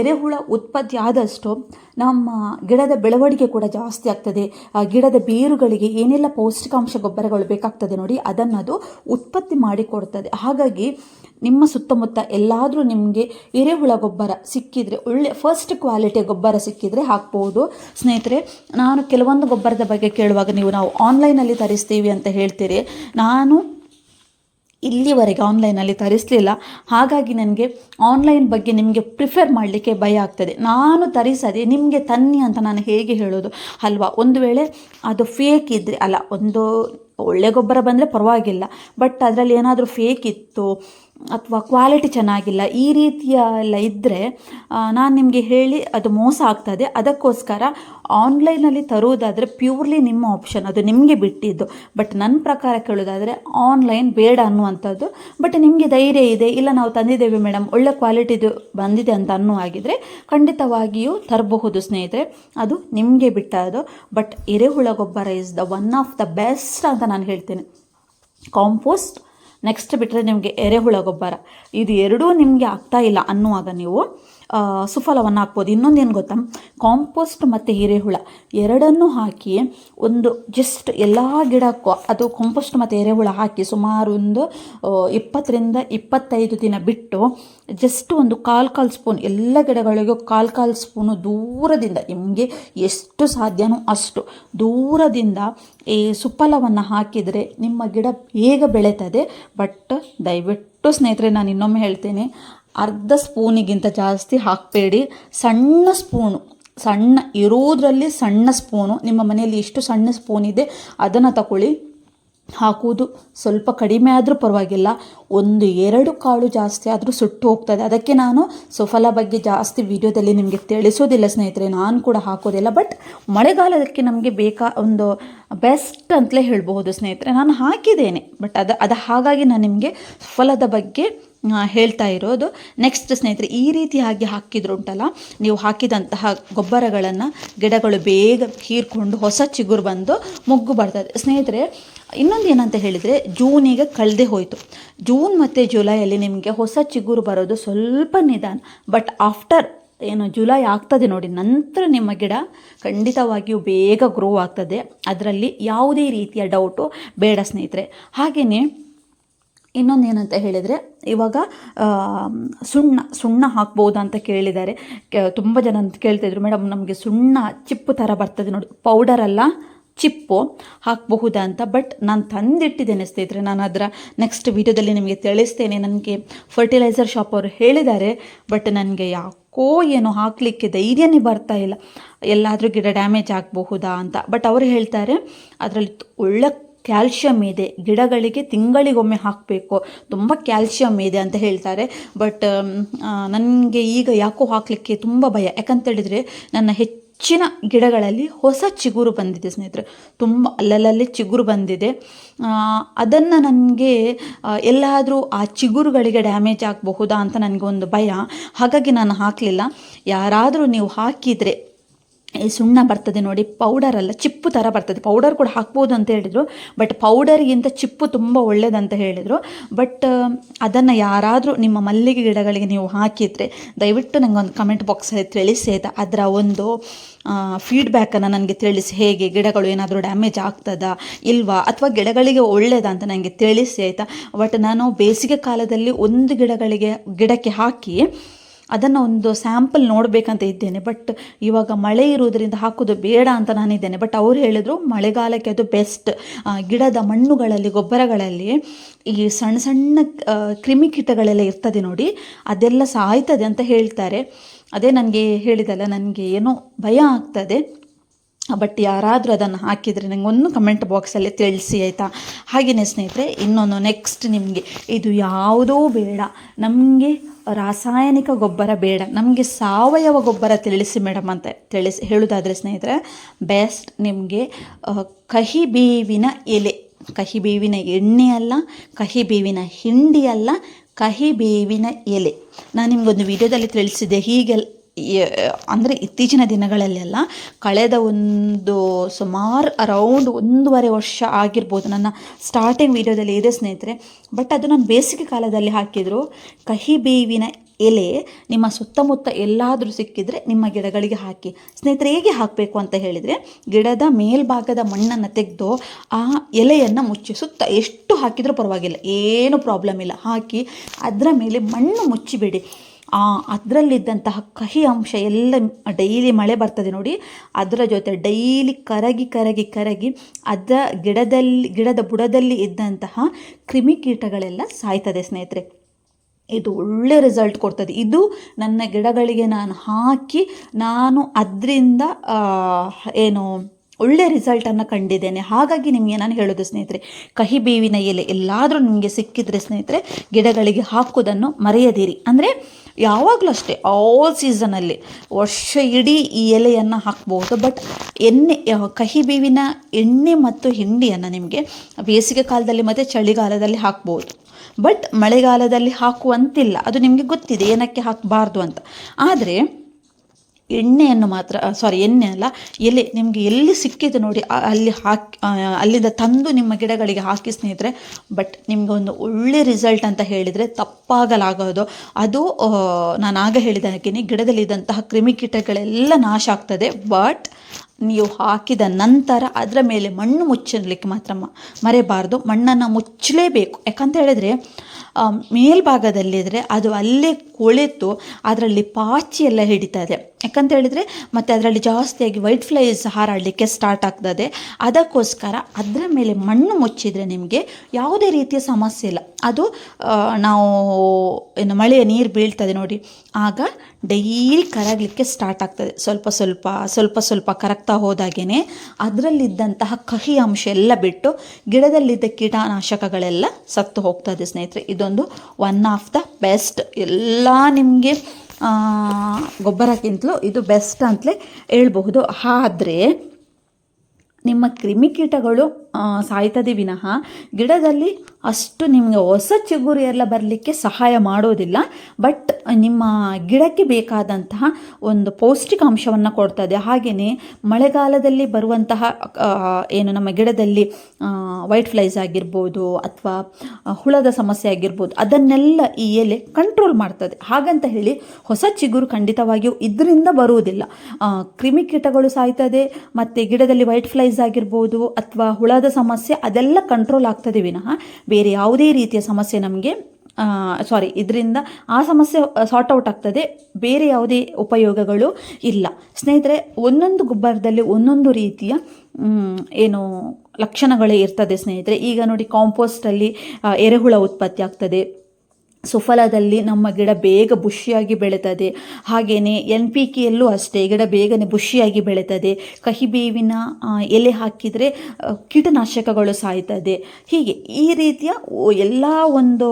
ಎರೆಹುಳ ಉತ್ಪತ್ತಿ ಆದಷ್ಟು ನಮ್ಮ ಗಿಡದ ಬೆಳವಣಿಗೆ ಕೂಡ ಜಾಸ್ತಿ ಆಗ್ತದೆ. ಗಿಡದ ಬೇರುಗಳಿಗೆ ಏನೆಲ್ಲ ಪೌಷ್ಟಿಕಾಂಶ ಗೊಬ್ಬರಗಳು ಬೇಕಾಗ್ತದೆ ನೋಡಿ, ಅದನ್ನು ಅದು ಉತ್ಪತ್ತಿ ಮಾಡಿಕೊಡ್ತದೆ ಹಾಗಾಗಿ ನಿಮ್ಮ ಸುತ್ತಮುತ್ತ ಎಲ್ಲಾದರೂ ನಿಮಗೆ ಎರೆಹುಳ ಗೊಬ್ಬರ ಸಿಕ್ಕಿದರೆ, ಒಳ್ಳೆ ಫಸ್ಟ್ ಕ್ವಾಲಿಟಿ ಗೊಬ್ಬರ ಸಿಕ್ಕಿದರೆ ಹಾಕ್ಬೋದು. ಸ್ನೇಹಿತರೆ, ನಾನು ಕೆಲವೊಂದು ಗೊಬ್ಬರದ ಬಗ್ಗೆ ಕೇಳುವಾಗ ನೀವು ನಾವು ಆನ್ಲೈನಲ್ಲಿ ತರಿಸ್ತೀವಿ ಅಂತ ಹೇಳ್ತೀರಿ. ನಾನು ಇಲ್ಲಿವರೆಗೆ ಆನ್ಲೈನಲ್ಲಿ ತರಿಸಲಿಲ್ಲ. ಹಾಗಾಗಿ ನನಗೆ ಆನ್ಲೈನ್ ಬಗ್ಗೆ ನಿಮಗೆ ಪ್ರಿಫರ್ ಮಾಡಲಿಕ್ಕೆ ಭಯ ಆಗ್ತದೆ. ನಾನು ತರಿಸದೆ ನಿಮಗೆ ತನ್ನಿ ಅಂತ ನಾನು ಹೇಗೆ ಹೇಳೋದು? ಅಲ್ವಾ? ಒಂದು ವೇಳೆ ಅದು ಫೇಕ್ ಇದ್ದರೆ ಅಲ್ಲ, ಒಂದು ಒಳ್ಳೆ ಗೊಬ್ಬರ ಬಂದರೆ ಪರವಾಗಿಲ್ಲ. ಬಟ್ ಅದರಲ್ಲಿ ಏನಾದರೂ ಫೇಕ್ ಇತ್ತು ಅಥವಾ ಕ್ವಾಲಿಟಿ ಚೆನ್ನಾಗಿಲ್ಲ, ಈ ರೀತಿಯ ಎಲ್ಲ ಇದ್ದರೆ ನಾನು ನಿಮಗೆ ಹೇಳಿ ಅದು ಮೋಸ ಆಗ್ತದೆ. ಅದಕ್ಕೋಸ್ಕರ ಆನ್ಲೈನಲ್ಲಿ ತರುವುದಾದರೆ ಪ್ಯೂರ್ಲಿ ನಿಮ್ಮ ಆಪ್ಷನ್ ಅದು ನಿಮಗೆ ಬಿಟ್ಟಿದ್ದು. ಬಟ್ ನನ್ನ ಪ್ರಕಾರ ಕೇಳೋದಾದರೆ ಆನ್ಲೈನ್ ಬೇಡ ಅನ್ನುವಂಥದ್ದು. ಬಟ್ ನಿಮಗೆ ಧೈರ್ಯ ಇದೆ, ಇಲ್ಲ ನಾವು ತಂದಿದ್ದೇವೆ ಮೇಡಮ್ ಒಳ್ಳೆ ಕ್ವಾಲಿಟಿದು ಬಂದಿದೆ ಅಂತ ಅನ್ನೋ ಹಾಗಿದ್ರೆ ಖಂಡಿತವಾಗಿಯೂ ತರಬಹುದು ಸ್ನೇಹಿತರೆ. ಅದು ನಿಮಗೆ ಬಿಟ್ಟದ್ದು ಬಟ್ ಎರೆಹುಳ ಗೊಬ್ಬರ is the one of the best ಅಂತ ನಾನು ಹೇಳ್ತೇನೆ. ಕಾಂಪೋಸ್ಟ್ ನೆಕ್ಸ್ಟ್ ಬಿಟ್ಟರೆ ನಿಮಗೆ ಎರೆಹುಳ ಗೊಬ್ಬರ ಇದು ಎರಡೂ ನಿಮಗೆ ಆಗ್ತಾ ಇಲ್ಲ ಅನ್ನುವಾಗ ನೀವು ಸುಫಲವನ್ನು ಹಾಕ್ಬೋದು ಇನ್ನೊಂದು ಏನು ಗೊತ್ತಾ? ಕಾಂಪೋಸ್ಟ್ ಮತ್ತು ಎರೆಹುಳ ಎರಡನ್ನೂ ಹಾಕಿ ಒಂದು ಜಸ್ಟ್ ಎಲ್ಲ ಗಿಡಕ್ಕೂ ಅದು ಕಾಂಪೋಸ್ಟ್ ಮತ್ತು ಎರೆಹುಳ ಹಾಕಿ ಸುಮಾರು ಒಂದು ಇಪ್ಪತ್ತರಿಂದ ಇಪ್ಪತ್ತೈದು ದಿನ ಬಿಟ್ಟು ಜಸ್ಟ್ ಒಂದು ಕಾಲು ಕಾಲು ಸ್ಪೂನ್ ಎಲ್ಲ ಗಿಡಗಳಿಗೂ ಕಾಲು ಕಾಲು ಸ್ಪೂನು ದೂರದಿಂದ ನಿಮಗೆ ಎಷ್ಟು ಸಾಧ್ಯನೋ ಅಷ್ಟು ದೂರದಿಂದ ಈ ಸುಫಲವನ್ನು ಹಾಕಿದರೆ ನಿಮ್ಮ ಗಿಡ ಬೇಗ ಬೆಳೀತದೆ? ಬಟ್ ದಯವಿಟ್ಟು ಸ್ನೇಹಿತರೆ, ನಾನು ಇನ್ನೊಮ್ಮೆ ಹೇಳ್ತೇನೆ ಅರ್ಧ ಸ್ಪೂನಿಗಿಂತ ಜಾಸ್ತಿ ಹಾಕಬೇಡಿ. ಸಣ್ಣ ಸ್ಪೂನು. ಸಣ್ಣ ಇರೋದ್ರಲ್ಲಿ ಸಣ್ಣ ಸ್ಪೂನು. ನಿಮ್ಮ ಮನೆಯಲ್ಲಿ ಎಷ್ಟು ಸಣ್ಣ ಸ್ಪೂನ್ ಇದೆ ಅದನ್ನು ತಗೊಳ್ಳಿ ಹಾಕುವುದು ಸ್ವಲ್ಪ ಕಡಿಮೆ ಆದರೂ ಪರವಾಗಿಲ್ಲ. ಒಂದು ಎರಡು ಕಾಳು ಜಾಸ್ತಿ ಆದರೂ ಸುಟ್ಟು ಹೋಗ್ತದೆ. ಅದಕ್ಕೆ ನಾನು ಸುಫಲ ಬಗ್ಗೆ ಜಾಸ್ತಿ ವಿಡಿಯೋದಲ್ಲಿ ನಿಮಗೆ ತಿಳಿಸೋದಿಲ್ಲ ಸ್ನೇಹಿತರೆ. ನಾನು ಕೂಡ ಹಾಕೋದಿಲ್ಲ. ಬಟ್ ಮಳೆಗಾಲದಕ್ಕೆ ನಮಗೆ ಬೇಕಾ ಒಂದು ಬೆಸ್ಟ್ ಅಂತಲೇ ಹೇಳಬಹುದು ಸ್ನೇಹಿತರೆ. ನಾನು ಹಾಕಿದ್ದೇನೆ. ಬಟ್ ಅದು ಅದು ಹಾಗಾಗಿ ನಾನು ನಿಮಗೆ ಸುಫಲದ ಬಗ್ಗೆ ಹೇಳ್ತಾ ಇರೋದು. ನೆಕ್ಸ್ಟ್ ಸ್ನೇಹಿತರೆ, ಈ ರೀತಿಯಾಗಿ ಹಾಕಿದ್ರು ಉಂಟಲ್ಲ ನೀವು ಹಾಕಿದಂತಹ ಗೊಬ್ಬರಗಳನ್ನು ಗಿಡಗಳು ಬೇಗ ಹೀರ್ಕೊಂಡು ಹೊಸ ಚಿಗುರು ಬಂದು ಮೊಗ್ಗು ಬರ್ತದೆ ಸ್ನೇಹಿತರೆ, ಇನ್ನೊಂದು ಏನಂತ ಹೇಳಿದರೆ ಜೂನಿಗೆ ಕಳೆದೇ ಹೋಯಿತು. ಜೂನ್ ಮತ್ತು ಜುಲೈಯಲ್ಲಿ ನಿಮಗೆ ಹೊಸ ಚಿಗುರು ಬರೋದು ಸ್ವಲ್ಪ ನಿಧಾನ. ಬಟ್ ಆಫ್ಟರ್ ಏನು ಜುಲೈ ಆಗ್ತದೆ ನೋಡಿ, ನಂತರ ನಿಮ್ಮ ಗಿಡ ಖಂಡಿತವಾಗಿಯೂ ಬೇಗ ಗ್ರೋ ಆಗ್ತದೆ. ಅದರಲ್ಲಿ ಯಾವುದೇ ರೀತಿಯ ಡೌಟು ಬೇಡ ಸ್ನೇಹಿತರೆ. ಹಾಗೆಯೇ ಇನ್ನೊಂದು ಏನಂತ ಹೇಳಿದರೆ, ಇವಾಗ ಸುಣ್ಣ ಸುಣ್ಣ ಹಾಕ್ಬೋದಾ ಅಂತ ಕೇಳಿದ್ದಾರೆ. ತುಂಬ ಜನ ಅಂತ ಕೇಳ್ತಿದ್ರು ಮೇಡಮ್ ನಮಗೆ ಸುಣ್ಣ ಚಿಪ್ಪು ಥರ ಬರ್ತದೆ ನೋಡಿ ಪೌಡರ್ ಅಲ್ಲ, ಚಿಪ್ಪು ಹಾಕಬಹುದಾ ಅಂತ ಬಟ್ ನಾನು ತಂದಿಟ್ಟಿದ್ದೇನೆ ಸ್ನೇಹಿತರೆ, ನಾನು ಅದರ ನೆಕ್ಸ್ಟ್ ವಿಡಿಯೋದಲ್ಲಿ ನಿಮಗೆ ತಿಳಿಸ್ತೇನೆ. ನನಗೆ ಫರ್ಟಿಲೈಸರ್ ಶಾಪ್ ಅವರು ಹೇಳಿದ್ದಾರೆ ಬಟ್ ನನಗೆ ಯಾಕೋ ಏನೋ ಹಾಕಲಿಕ್ಕೆ ಧೈರ್ಯನೇ ಬರ್ತಾ ಇಲ್ಲ. ಎಲ್ಲಾದರೂ ಗಿಡ ಡ್ಯಾಮೇಜ್ ಆಗಬಹುದಾ ಅಂತ ಬಟ್ ಅವರು ಹೇಳ್ತಾರೆ, ಅದರಲ್ಲಿ ಒಳ್ಳೆ ಕ್ಯಾಲ್ಶಿಯಂ ಇದೆ. ಗಿಡಗಳಿಗೆ ತಿಂಗಳಿಗೊಮ್ಮೆ ಹಾಕಬೇಕು. ತುಂಬ ಕ್ಯಾಲ್ಶಿಯಂ ಇದೆ ಅಂತ ಹೇಳ್ತಾರೆ. ಬಟ್ ನನಗೆ ಈಗ ಯಾಕೋ ಹಾಕಲಿಕ್ಕೆ ತುಂಬ ಭಯ. ಯಾಕಂತೇಳಿದರೆ ನನ್ನ ಹೆಚ್ಚಿನ ಗಿಡಗಳಲ್ಲಿ ಹೊಸ ಚಿಗುರು ಬಂದಿದೆ ಸ್ನೇಹಿತರೆ. ತುಂಬ ಅಲ್ಲಲ್ಲಲ್ಲಿ ಚಿಗುರು ಬಂದಿದೆ. ಅದನ್ನು ನನಗೆ ಎಲ್ಲಾದರೂ ಆ ಚಿಗುರುಗಳಿಗೆ ಡ್ಯಾಮೇಜ್ ಆಗಬಹುದಾ ಅಂತ ನನಗೆ ಒಂದು ಭಯ. ಹಾಗಾಗಿ ನಾನು ಹಾಕಲಿಲ್ಲ. ಯಾರಾದರೂ ನೀವು ಹಾಕಿದರೆ ಸುಣ್ಣ ಬರ್ತದೆ ನೋಡಿ ಪೌಡರ್ ಅಲ್ಲ, ಚಿಪ್ಪು ಥರ ಬರ್ತದೆ. ಪೌಡರ್ ಕೂಡ ಹಾಕ್ಬೋದು ಅಂತ ಹೇಳಿದರು ಬಟ್ ಪೌಡರ್ಗಿಂತ ಚಿಪ್ಪು ತುಂಬ ಒಳ್ಳೇದಂತ ಹೇಳಿದರು. ಬಟ್ ಅದನ್ನು ಯಾರಾದರೂ ನಿಮ್ಮ ಮಲ್ಲಿಗೆ ಗಿಡಗಳಿಗೆ ನೀವು ಹಾಕಿದರೆ, ದಯವಿಟ್ಟು ನನಗೆ ಒಂದು ಕಮೆಂಟ್ ಬಾಕ್ಸಲ್ಲಿ ತಿಳಿಸಿ, ಆಯಿತಾ? ಅದರ ಒಂದು ಫೀಡ್ಬ್ಯಾಕನ್ನು ನನಗೆ ತಿಳಿಸಿ. ಹೇಗೆ ಗಿಡಗಳು ಏನಾದರೂ ಡ್ಯಾಮೇಜ್ ಆಗ್ತದಾ, ಇಲ್ವಾ, ಅಥವಾ ಗಿಡಗಳಿಗೆ ಒಳ್ಳೇದಾ ಅಂತ ನನಗೆ ತಿಳಿಸಿ, ಆಯಿತಾ? ಬಟ್ ನಾನು ಬೇಸಿಗೆ ಕಾಲದಲ್ಲಿ ಒಂದು ಗಿಡಗಳಿಗೆ, ಗಿಡಕ್ಕೆ ಹಾಕಿ ಅದನ್ನು ಒಂದು ಸ್ಯಾಂಪಲ್ ನೋಡಬೇಕಂತ ಇದ್ದೇನೆ. ಬಟ್ ಇವಾಗ ಮಳೆ ಇರುವುದರಿಂದ ಹಾಕೋದು ಬೇಡ ಅಂತ ನಾನಿದ್ದೇನೆ. ಬಟ್ ಅವ್ರು ಹೇಳಿದರು, ಮಳೆಗಾಲಕ್ಕೆ ಅದು ಬೆಸ್ಟ್ ಗಿಡದ ಮಣ್ಣುಗಳಲ್ಲಿ, ಗೊಬ್ಬರಗಳಲ್ಲಿ ಈ ಸಣ್ಣ ಸಣ್ಣ ಕ್ರಿಮಿಕೀಟಗಳೆಲ್ಲ ಇರ್ತದೆ ನೋಡಿ, ಅದೆಲ್ಲ ಸಾಯ್ತದೆ ಅಂತ ಹೇಳ್ತಾರೆ. ಅದೇ ನನಗೆ ಹೇಳಿದಲ್ಲ, ನನಗೆ ಏನೋ ಭಯ ಆಗ್ತದೆ. ಬಟ್ ಯಾರಾದರೂ ಅದನ್ನು ಹಾಕಿದರೆ ನನಗೆ ಒಂದು ಕಮೆಂಟ್ ಬಾಕ್ಸಲ್ಲಿ ತಿಳಿಸಿ, ಆಯಿತಾ? ಹಾಗೆಯೇ ಸ್ನೇಹಿತರೆ, ಇನ್ನೊಂದು ನೆಕ್ಸ್ಟ್ ನಿಮಗೆ. ಇದು ಯಾವುದೂ ಬೇಡ. ನಮಗೆ ರಾಸಾಯನಿಕ ಗೊಬ್ಬರ ಬೇಡ. ನಮಗೆ ಸಾವಯವ ಗೊಬ್ಬರ ತಿಳಿಸಿ ಮೇಡಮ್ ಅಂತ ತಿಳಿಸಿ, ಹೇಳೋದಾದರೆ ಸ್ನೇಹಿತರೆ, ಬೆಸ್ಟ್ ನಿಮಗೆ ಕಹಿ ಬೇವಿನ ಎಲೆ. ಕಹಿ ಬೇವಿನ ಎಣ್ಣೆ ಅಲ್ಲ, ಕಹಿ ಬೇವಿನ ಹಿಂಡಿ ಅಲ್ಲ, ಕಹಿ ಬೇವಿನ ಎಲೆ. ನಾನು ನಿಮಗೊಂದು ವಿಡಿಯೋದಲ್ಲಿ ತಿಳಿಸಿದೆ ಹೀಗೆಲ್ಲ ಅಂದರೆ ಇತ್ತೀಚಿನ ದಿನಗಳಲ್ಲೆಲ್ಲ ಕಳೆದ ಒಂದು ಸುಮಾರು ಅರೌಂಡ್ ಒಂದೂವರೆ ವರ್ಷ ಆಗಿರ್ಬೋದು. ನನ್ನ ಸ್ಟಾರ್ಟಿಂಗ್ ವೀಡಿಯೋದಲ್ಲಿ ಇದೆ ಸ್ನೇಹಿತರೆ. ಬಟ್ ಅದು ನಾನು ಬೇಸಿಗೆ ಕಾಲದಲ್ಲಿ ಹಾಕಿದ್ರು. ಕಹಿ ಬೇವಿನ ಎಲೆ ನಿಮ್ಮ ಸುತ್ತಮುತ್ತ ಎಲ್ಲಾದರೂ ಸಿಕ್ಕಿದರೆ ನಿಮ್ಮ ಗಿಡಗಳಿಗೆ ಹಾಕಿ. ಸ್ನೇಹಿತರೆ, ಹೇಗೆ ಹಾಕಬೇಕು ಅಂತ ಹೇಳಿದರೆ, ಗಿಡದ ಮೇಲ್ಭಾಗದ ಮಣ್ಣನ್ನು ತೆಗೆದು ಆ ಎಲೆಯನ್ನು ಮುಚ್ಚಿ, ಸುತ್ತ ಎಷ್ಟು ಹಾಕಿದರೂ ಪರವಾಗಿಲ್ಲ. ಏನು ಪ್ರಾಬ್ಲಮ್ ಇಲ್ಲ. ಹಾಕಿ ಅದರ ಮೇಲೆ ಮಣ್ಣು ಮುಚ್ಚಿಬಿಡಿ. ಆ ಅದರಲ್ಲಿದ್ದಂತಹ ಕಹಿ ಅಂಶ ಎಲ್ಲ ಡೈಲಿ ಮಳೆ ಬರ್ತದೆ ನೋಡಿ. ಅದರ ಜೊತೆ ಡೈಲಿ ಕರಗಿ ಕರಗಿ ಕರಗಿ ಅದರ ಗಿಡದಲ್ಲಿ, ಗಿಡದ ಬುಡದಲ್ಲಿ ಇದ್ದಂತಹ ಕ್ರಿಮಿಕೀಟಗಳೆಲ್ಲ ಸಾಯ್ತದೆ ಸ್ನೇಹಿತರೆ. ಇದು ಒಳ್ಳೆ ರಿಸಲ್ಟ್ ಕೊಡ್ತದೆ. ಇದು ನನ್ನ ಗಿಡಗಳಿಗೆ ನಾನು ಹಾಕಿ ನಾನು ಅದರಿಂದ ಏನು ಒಳ್ಳೆ ರಿಸಲ್ಟನ್ನು ಕಂಡಿದ್ದೇನೆ. ಹಾಗಾಗಿ ನಿಮಗೆ ನಾನು ಹೇಳೋದು ಸ್ನೇಹಿತರೆ, ಕಹಿ ಬೇವಿನ ಎಲೆ ಎಲ್ಲಾದರೂ ನಿಮಗೆ ಸಿಕ್ಕಿದ್ರೆ ಸ್ನೇಹಿತರೆ, ಗಿಡಗಳಿಗೆ ಹಾಕೋದನ್ನು ಮರೆಯದಿರಿ. ಅಂದರೆ ಯಾವಾಗಲೂ ಅಷ್ಟೇ ಆಲ್ ಸೀಸನಲ್ಲಿ ವರ್ಷ ಇಡೀ ಈ ಎಲೆಯನ್ನು ಹಾಕ್ಬೋದು. ಬಟ್ ಎಣ್ಣೆ ಕಹಿ ಬೇವಿನ ಎಣ್ಣೆ ಮತ್ತು ಹಿಂಡಿಯನ್ನು ನಿಮಗೆ ಬೇಸಿಗೆ ಕಾಲದಲ್ಲಿ ಮತ್ತು ಚಳಿಗಾಲದಲ್ಲಿ ಹಾಕ್ಬೋದು. ಬಟ್ ಮಳೆಗಾಲದಲ್ಲಿ ಹಾಕುವಂತಿಲ್ಲ. ಅದು ನಿಮಗೆ ಗೊತ್ತಿದೆ, ಏನಕ್ಕೆ ಹಾಕಬಾರ್ದು ಅಂತ. ಆದರೆ ಎಣ್ಣೆಯನ್ನು ಮಾತ್ರ ಸಾರಿ ಎಣ್ಣೆ ಅಲ್ಲ, ಎಲೆ ನಿಮಗೆ ಎಲ್ಲಿ ಸಿಕ್ಕಿದೆ ನೋಡಿ ಅಲ್ಲಿ ಹಾಕಿ ಅಲ್ಲಿಂದ ತಂದು ನಿಮ್ಮ ಗಿಡಗಳಿಗೆ ಹಾಕಿ ಸ್ನೇಹಿತರೆ ಬಟ್ ನಿಮಗೆ ಒಂದು ಒಳ್ಳೆ ರಿಸಲ್ಟ್ ಅಂತ ಹೇಳಿದರೆ ತಪ್ಪಾಗಲಾಗೋದು. ಅದು ನಾನು ಆಗ ಹೇಳಿದ ಹಾಗೆಯೇ ಗಿಡದಲ್ಲಿದ್ದಂತಹ ಕ್ರಿಮಿಕೀಟಗಳೆಲ್ಲ ನಾಶ ಆಗ್ತದೆ ಬಟ್ ನೀವು ಹಾಕಿದ ನಂತರ ಅದರ ಮೇಲೆ ಮಣ್ಣು ಮುಚ್ಚಲಿಕ್ಕೆ ಮಾತ್ರ ಮರೆಯಬಾರ್ದು ಮಣ್ಣನ್ನು ಮುಚ್ಚಲೇಬೇಕು. ಯಾಕಂತ ಹೇಳಿದರೆ ಮೇಲ್ಭಾಗದಲ್ಲಿದ್ದರೆ ಅದು ಅಲ್ಲೇ ಕೊಳೆತು, ಅದರಲ್ಲಿ ಪಾಚಿ ಎಲ್ಲ ಹಿಡಿತದೆ ಯಾಕಂತ ಹೇಳಿದರೆ ಮತ್ತು ಅದರಲ್ಲಿ ಜಾಸ್ತಿಯಾಗಿ ವೈಟ್ ಫ್ಲೈಸ್ ಹಾರಾಡಲಿಕ್ಕೆ ಸ್ಟಾರ್ಟ್ ಆಗ್ತದೆ. ಅದಕ್ಕೋಸ್ಕರ ಅದರ ಮೇಲೆ ಮಣ್ಣು ಮುಚ್ಚಿದರೆ ನಿಮಗೆ ಯಾವುದೇ ರೀತಿಯ ಸಮಸ್ಯೆ ಇಲ್ಲ. ಅದು ನಾವು ಏನು ಮಳೆಯ ನೀರು ಬೀಳ್ತದೆ ನೋಡಿ, ಆಗ ಡೈಲಿ ಕರಗಲಿಕ್ಕೆ ಸ್ಟಾರ್ಟ್ ಆಗ್ತದೆ. ಸ್ವಲ್ಪ ಸ್ವಲ್ಪ ಸ್ವಲ್ಪ ಸ್ವಲ್ಪ ಕರಗ್ತಾ ಹೋದಾಗೇ ಅದರಲ್ಲಿದ್ದಂತಹ ಕಹಿ ಅಂಶ ಎಲ್ಲ ಬಿಟ್ಟು ಗಿಡದಲ್ಲಿದ್ದ ಕೀಟನಾಶಕಗಳೆಲ್ಲ ಸತ್ತು ಹೋಗ್ತದೆ ಸ್ನೇಹಿತರೆ. ಇದೊಂದು ಒನ್ ಆಫ್ ದ ಬೆಸ್ಟ್ ಎಲ್ಲ ನಿಮಗೆ ಗೊಬ್ಬರಕ್ಕಿಂತಲೂ ಇದು ಬೆಸ್ಟ್ ಅಂತಲೇ ಹೇಳ್ಬಹುದು. ಆದರೆ ನಿಮ್ಮ ಕ್ರಿಮಿಕೀಟಗಳು ಸಾಯ್ತದೆ ವಿನಃ ಗಿಡದಲ್ಲಿ ಅಷ್ಟು ನಿಮಗೆ ಹೊಸ ಚಿಗುರು ಎಲ್ಲ ಬರಲಿಕ್ಕೆ ಸಹಾಯ ಮಾಡೋದಿಲ್ಲ, ಬಟ್ ನಿಮ್ಮ ಗಿಡಕ್ಕೆ ಬೇಕಾದಂತಹ ಒಂದು ಪೌಷ್ಟಿಕಾಂಶವನ್ನು ಕೊಡ್ತದೆ. ಹಾಗೆಯೇ ಮಳೆಗಾಲದಲ್ಲಿ ಬರುವಂತಹ ಏನು ನಮ್ಮ ಗಿಡದಲ್ಲಿ ವೈಟ್ ಫ್ಲೈಸ್ ಆಗಿರ್ಬೋದು ಅಥವಾ ಹುಳದ ಸಮಸ್ಯೆ ಆಗಿರ್ಬೋದು, ಅದನ್ನೆಲ್ಲ ಈ ಎಲೆ ಕಂಟ್ರೋಲ್ ಮಾಡ್ತದೆ. ಹಾಗಂತ ಹೇಳಿ ಹೊಸ ಚಿಗುರು ಖಂಡಿತವಾಗಿಯೂ ಇದರಿಂದ ಬರುವುದಿಲ್ಲ. ಕ್ರಿಮಿಕೀಟಗಳು ಸಾಯ್ತದೆ, ಮತ್ತು ಗಿಡದಲ್ಲಿ ವೈಟ್ ಫ್ಲೈಸ್ ಆಗಿರ್ಬೋದು ಅಥವಾ ಹುಳದ ಸಮಸ್ಯೆ ಅದೆಲ್ಲ ಕಂಟ್ರೋಲ್ ಆಗ್ತದೆ ವಿನಃ ಬೇರೆ ಯಾವುದೇ ರೀತಿಯ ಸಮಸ್ಯೆ ನಮಗೆ ಸಾರಿ ಇದರಿಂದ ಆ ಸಮಸ್ಯೆ ಸಾರ್ಟ್ ಔಟ್ ಆಗ್ತದೆ. ಬೇರೆ ಯಾವುದೇ ಉಪಯೋಗಗಳು ಇಲ್ಲ. ಸ್ನೇಹಿತರೆ, ಒಂದೊಂದು ಗೊಬ್ಬರದಲ್ಲಿ ಒಂದೊಂದು ರೀತಿಯ ಏನು ಲಕ್ಷಣಗಳೇ ಇರ್ತದೆ ಸ್ನೇಹಿತರೆ. ಈಗ ನೋಡಿ ಕಾಂಪೋಸ್ಟಲ್ಲಿ ಎರೆಹುಳ ಉತ್ಪತ್ತಿ ಆಗ್ತದೆ. ಸುಫಲದಲ್ಲಿ ನಮ್ಮ ಗಿಡ ಬೇಗ ಬುಷಿಯಾಗಿ ಬೆಳೀತದೆ. ಹಾಗೆಯೇ ಎನ್ ಪಿ ಕೆಯಲ್ಲೂ ಅಷ್ಟೇ ಗಿಡ ಬೇಗನೆ ಬುಷಿಯಾಗಿ ಬೆಳೀತದೆ. ಕಹಿಬೇವಿನ ಎಲೆ ಹಾಕಿದರೆ ಕೀಟನಾಶಕಗಳು ಸಾಯ್ತದೆ. ಹೀಗೆ ಈ ರೀತಿಯ ಎಲ್ಲ ಒಂದು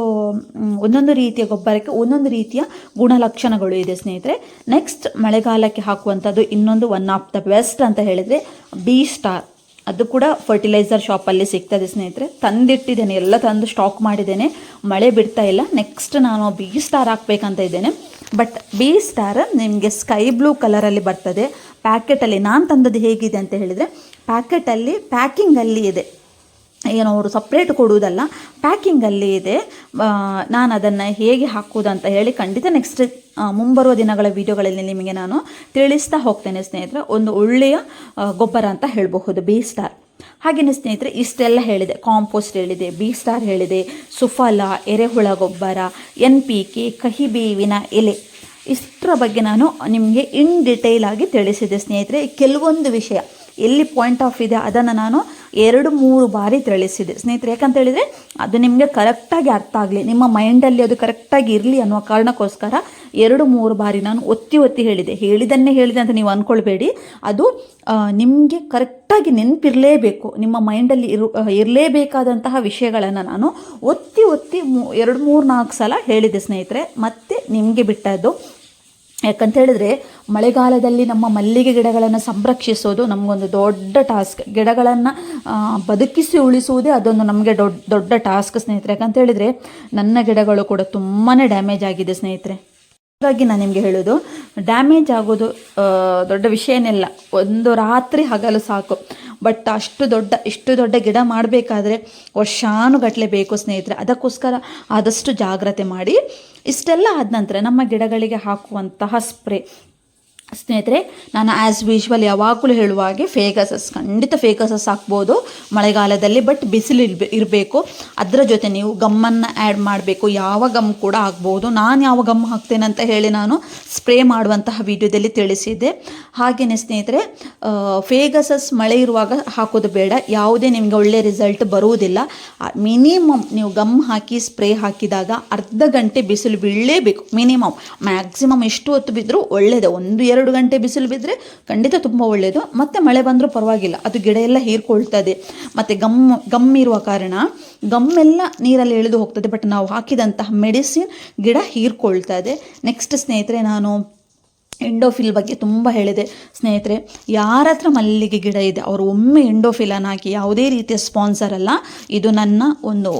ಒಂದೊಂದು ರೀತಿಯ ಗೊಬ್ಬರಕ್ಕೆ ಒಂದೊಂದು ರೀತಿಯ ಗುಣಲಕ್ಷಣಗಳು ಇದೆ ಸ್ನೇಹಿತರೆ. ನೆಕ್ಸ್ಟ್ ಮಳೆಗಾಲಕ್ಕೆ ಹಾಕುವಂಥದ್ದು ಇನ್ನೊಂದು ಒನ್ ಆಫ್ ದ ಬೆಸ್ಟ್ ಅಂತ ಹೇಳಿದರೆ ಬಿ ಸ್ಟಾರ್ ಅದು ಕೂಡ ಫರ್ಟಿಲೈಸರ್ ಶಾಪಲ್ಲಿ ಸಿಗ್ತದೆ, ಸ್ನೇಹಿತರೆ. ತಂದಿಟ್ಟಿದ್ದೇನೆ, ಎಲ್ಲ ತಂದು ಸ್ಟಾಕ್ ಮಾಡಿದ್ದೇನೆ. ಮಳೆ ಬಿಡ್ತಾ ಇಲ್ಲ. ನೆಕ್ಸ್ಟ್ ನಾನು ಬಿ ಸ್ಟಾರ್ ಹಾಕ್ಬೇಕಂತ ಇದ್ದೇನೆ. ಬಟ್ ಬಿ ಸ್ಟಾರ್ ನಿಮಗೆ ಸ್ಕೈ ಬ್ಲೂ ಕಲರಲ್ಲಿ ಬರ್ತದೆ. ಪ್ಯಾಕೆಟಲ್ಲಿ ನಾನು ತಂದದ್ದು ಹೇಗಿದೆ ಅಂತ ಹೇಳಿದರೆ ಪ್ಯಾಕೆಟಲ್ಲಿ ಪ್ಯಾಕಿಂಗಲ್ಲಿ ಇದೆ. ಏನು ಅವರು ಸಪ್ರೇಟ್ ಕೊಡುವುದಲ್ಲ ಪ್ಯಾಕಿಂಗಲ್ಲಿ ಇದೆ. ನಾನು ಅದನ್ನು ಹೇಗೆ ಹಾಕುವುದಂತ ಹೇಳಿ ಖಂಡಿತ ನೆಕ್ಸ್ಟ್ ಮುಂಬರುವ ದಿನಗಳ ವಿಡಿಯೋಗಳಲ್ಲಿ ನಿಮಗೆ ನಾನು ತಿಳಿಸ್ತಾ ಹೋಗ್ತೇನೆ ಸ್ನೇಹಿತರೆ. ಒಂದು ಒಳ್ಳೆಯ ಗೊಬ್ಬರ ಅಂತ ಹೇಳಬಹುದು ಬಿ ಸ್ಟಾರ್ ಹಾಗೆಯೇ ಸ್ನೇಹಿತರೆ, ಇಷ್ಟೆಲ್ಲ ಹೇಳಿದೆ. ಕಾಂಪೋಸ್ಟ್ ಹೇಳಿದೆ ಬಿ ಸ್ಟಾರ್ ಹೇಳಿದೆ, ಸುಫಲ, ಎರೆಹುಳ ಗೊಬ್ಬರ ಎನ್ ಪಿ ಕೆ ಕಹಿಬೇವಿನ ಎಲೆ. ಇಷ್ಟರ ಬಗ್ಗೆ ನಾನು ನಿಮಗೆ ಇನ್ ಡಿಟೇಲ್ ಆಗಿ ತಿಳಿಸಿದೆ ಸ್ನೇಹಿತರೆ. ಕೆಲವೊಂದು ವಿಷಯ. ಎಲ್ಲಿ ಪಾಯಿಂಟ್ ಆಫ್ ಇದೆ ಅದನ್ನು ನಾನು ಎರಡು, ಮೂರು ಬಾರಿ ತಿಳಿಸಿದೆ. ಸ್ನೇಹಿತರೆ, ಯಾಕಂತ ಹೇಳಿದರೆ ಅದು ನಿಮಗೆ ಕರೆಕ್ಟಾಗಿ ಅರ್ಥ ಆಗಲಿ, ನಿಮ್ಮ ಮೈಂಡಲ್ಲಿ ಅದು ಕರೆಕ್ಟಾಗಿ ಇರಲಿ ಅನ್ನುವ ಕಾರಣಕ್ಕೋಸ್ಕರ ಎರಡು, ಮೂರು ಬಾರಿ ನಾನು ಒತ್ತಿ ಒತ್ತಿ ಹೇಳಿದೆ. ಹೇಳಿದನ್ನೇ ಹೇಳಿದೆ ಅಂತ ನೀವು ಅಂದ್ಕೊಳ್ಬೇಡಿ ಅದು ನಿಮಗೆ ಕರೆಕ್ಟಾಗಿ ನೆನಪಿರಲೇಬೇಕು. ನಿಮ್ಮ ಮೈಂಡಲ್ಲಿ ಇರು ಇರಲೇಬೇಕಾದಂತಹ ವಿಷಯಗಳನ್ನು ನಾನು ಒತ್ತಿ ಒತ್ತಿ ಮೂ, ಎರಡು, ಮೂರು ನಾಲ್ಕು ಸಲ ಹೇಳಿದೆ ಸ್ನೇಹಿತರೆ. ಮತ್ತೆ ನಿಮಗೆ ಬಿಟ್ಟದ್ದು ಯಾಕಂತ ಹೇಳಿದ್ರೆ ಮಳೆಗಾಲದಲ್ಲಿ ನಮ್ಮ ಮಲ್ಲಿಗೆ ಗಿಡಗಳನ್ನು ಸಂರಕ್ಷಿಸೋದು ನಮಗೊಂದು ದೊಡ್ಡ ಟಾಸ್ಕ್. ಗಿಡಗಳನ್ನು ಬದುಕಿಸಿ ಉಳಿಸುವುದೇ ಅದೊಂದು ನಮಗೆ ದೊಡ್ಡ ದೊಡ್ಡ ಟಾಸ್ಕ್ ಸ್ನೇಹಿತರೆ. ಯಾಕಂತ ಹೇಳಿದರೆ ನನ್ನ ಗಿಡಗಳು ಕೂಡ ತುಂಬಾ ಡ್ಯಾಮೇಜ್ ಆಗಿದೆ ಸ್ನೇಹಿತರೆ. ಹಾಗಾಗಿ ನಾನು ನಿಮಗೆ ಹೇಳೋದು ಡ್ಯಾಮೇಜ್ ಆಗೋದು ದೊಡ್ಡ ವಿಷಯನೆಲ್ಲ ಒಂದು ರಾತ್ರಿ ಹಗಲು ಸಾಕು. ಬಟ್ ಅಷ್ಟು ದೊಡ್ಡ, ಇಷ್ಟು ದೊಡ್ಡ ಗಿಡ ಮಾಡಬೇಕಾದ್ರೆ ವರ್ಷಾನುಗಟ್ಟಲೆ ಬೇಕು ಸ್ನೇಹಿತರೆ. ಅದಕ್ಕೋಸ್ಕರ ಆದಷ್ಟು ಜಾಗ್ರತೆ ಮಾಡಿ, ಇಷ್ಟೆಲ್ಲ ಆದ ನಂತರ ನಮ್ಮ ಗಿಡಗಳಿಗೆ ಹಾಕುವಂತಹ ಸ್ಪ್ರೇ ಸ್ನೇಹಿತರೆ, ನಾನು ಆ್ಯಸ್ ಯೂಶ್ವಲ್ ಯಾವಾಗಲೂ ಹೇಳುವ ಹಾಗೆ ಫೇಗಸಸ್ ಖಂಡಿತ ಫೇಗಸಸ್ ಹಾಕ್ಬೋದು. ಮಳೆಗಾಲದಲ್ಲಿ ಬಟ್ ಬಿಸಿಲು ಇರ್ಬೆ, ಇರಬೇಕು. ಅದರ ಜೊತೆ ನೀವು ಗಮ್ಮನ್ನು ಆ್ಯಡ್ ಮಾಡಬೇಕು. ಯಾವ ಗಮ್ ಕೂಡ ಹಾಕ್ಬೋದು. ನಾನು ಯಾವ ಗಮ್ ಹಾಕ್ತೇನೆ ಅಂತ ಹೇಳಿ ನಾನು ಸ್ಪ್ರೇ ಮಾಡುವಂತಹ ವಿಡಿಯೋದಲ್ಲಿ ತಿಳಿಸಿದ್ದೆ. ಹಾಗೆಯೇ ಸ್ನೇಹಿತರೆ ಫೇಗಸಸ್ ಮಳೆ ಇರುವಾಗ ಹಾಕೋದು ಬೇಡ. ಯಾವುದೇ ನಿಮಗೆ ಒಳ್ಳೆಯ ರಿಸಲ್ಟ್ ಬರುವುದಿಲ್ಲ. ಮಿನಿಮಮ್ ನೀವು ಗಮ್ ಹಾಕಿ ಸ್ಪ್ರೇ ಹಾಕಿದಾಗ ಅರ್ಧ ಗಂಟೆ ಬಿಸಿಲು ಬೀಳಲೇಬೇಕು. ಮಿನಿಮಮ್ ಮ್ಯಾಕ್ಸಿಮಮ್ ಎಷ್ಟು ಹೊತ್ತು ಬಿದ್ದರೂ ಒಳ್ಳೆಯದೇ. ಒಂದು, ಎರಡು ಗಂಟೆ ಬಿಸಿಲು ಬಿದ್ದರೆ ಖಂಡಿತ ತುಂಬ ಒಳ್ಳೆಯದು ಮತ್ತು ಮಳೆ ಬಂದರೂ ಪರವಾಗಿಲ್ಲ. ಅದು ಗಿಡ ಎಲ್ಲ ಹೀರ್ಕೊಳ್ತದೆ ಮತ್ತು ಗಮ್ ಗಮ್ ಇರುವ ಕಾರಣ ಗಮ್ಮೆಲ್ಲ ನೀರಲ್ಲಿ ಎಳೆದು ಹೋಗ್ತದೆ. ಬಟ್ ನಾವು ಹಾಕಿದಂತಹ ಮೆಡಿಸಿನ್ ಗಿಡ ಹೀರ್ಕೊಳ್ತದೆ ನೆಕ್ಸ್ಟ್ ಸ್ನೇಹಿತರೆ, ನಾನು ಎಂಡೋಫಿಲ್ ಬಗ್ಗೆ ತುಂಬ ಹೇಳಿದೆ. ಸ್ನೇಹಿತರೆ, ಯಾರ ಹತ್ರ ಮಲ್ಲಿಗೆ ಗಿಡ ಇದೆ, ಅವರು ಒಮ್ಮೆ ಎಂಡೋಫಿಲನ್ನು ಹಾಕಿ ಯಾವುದೇ ರೀತಿಯ ಸ್ಪಾನ್ಸರ್ ಅಲ್ಲ. ಇದು ನನ್ನ ಒಂದು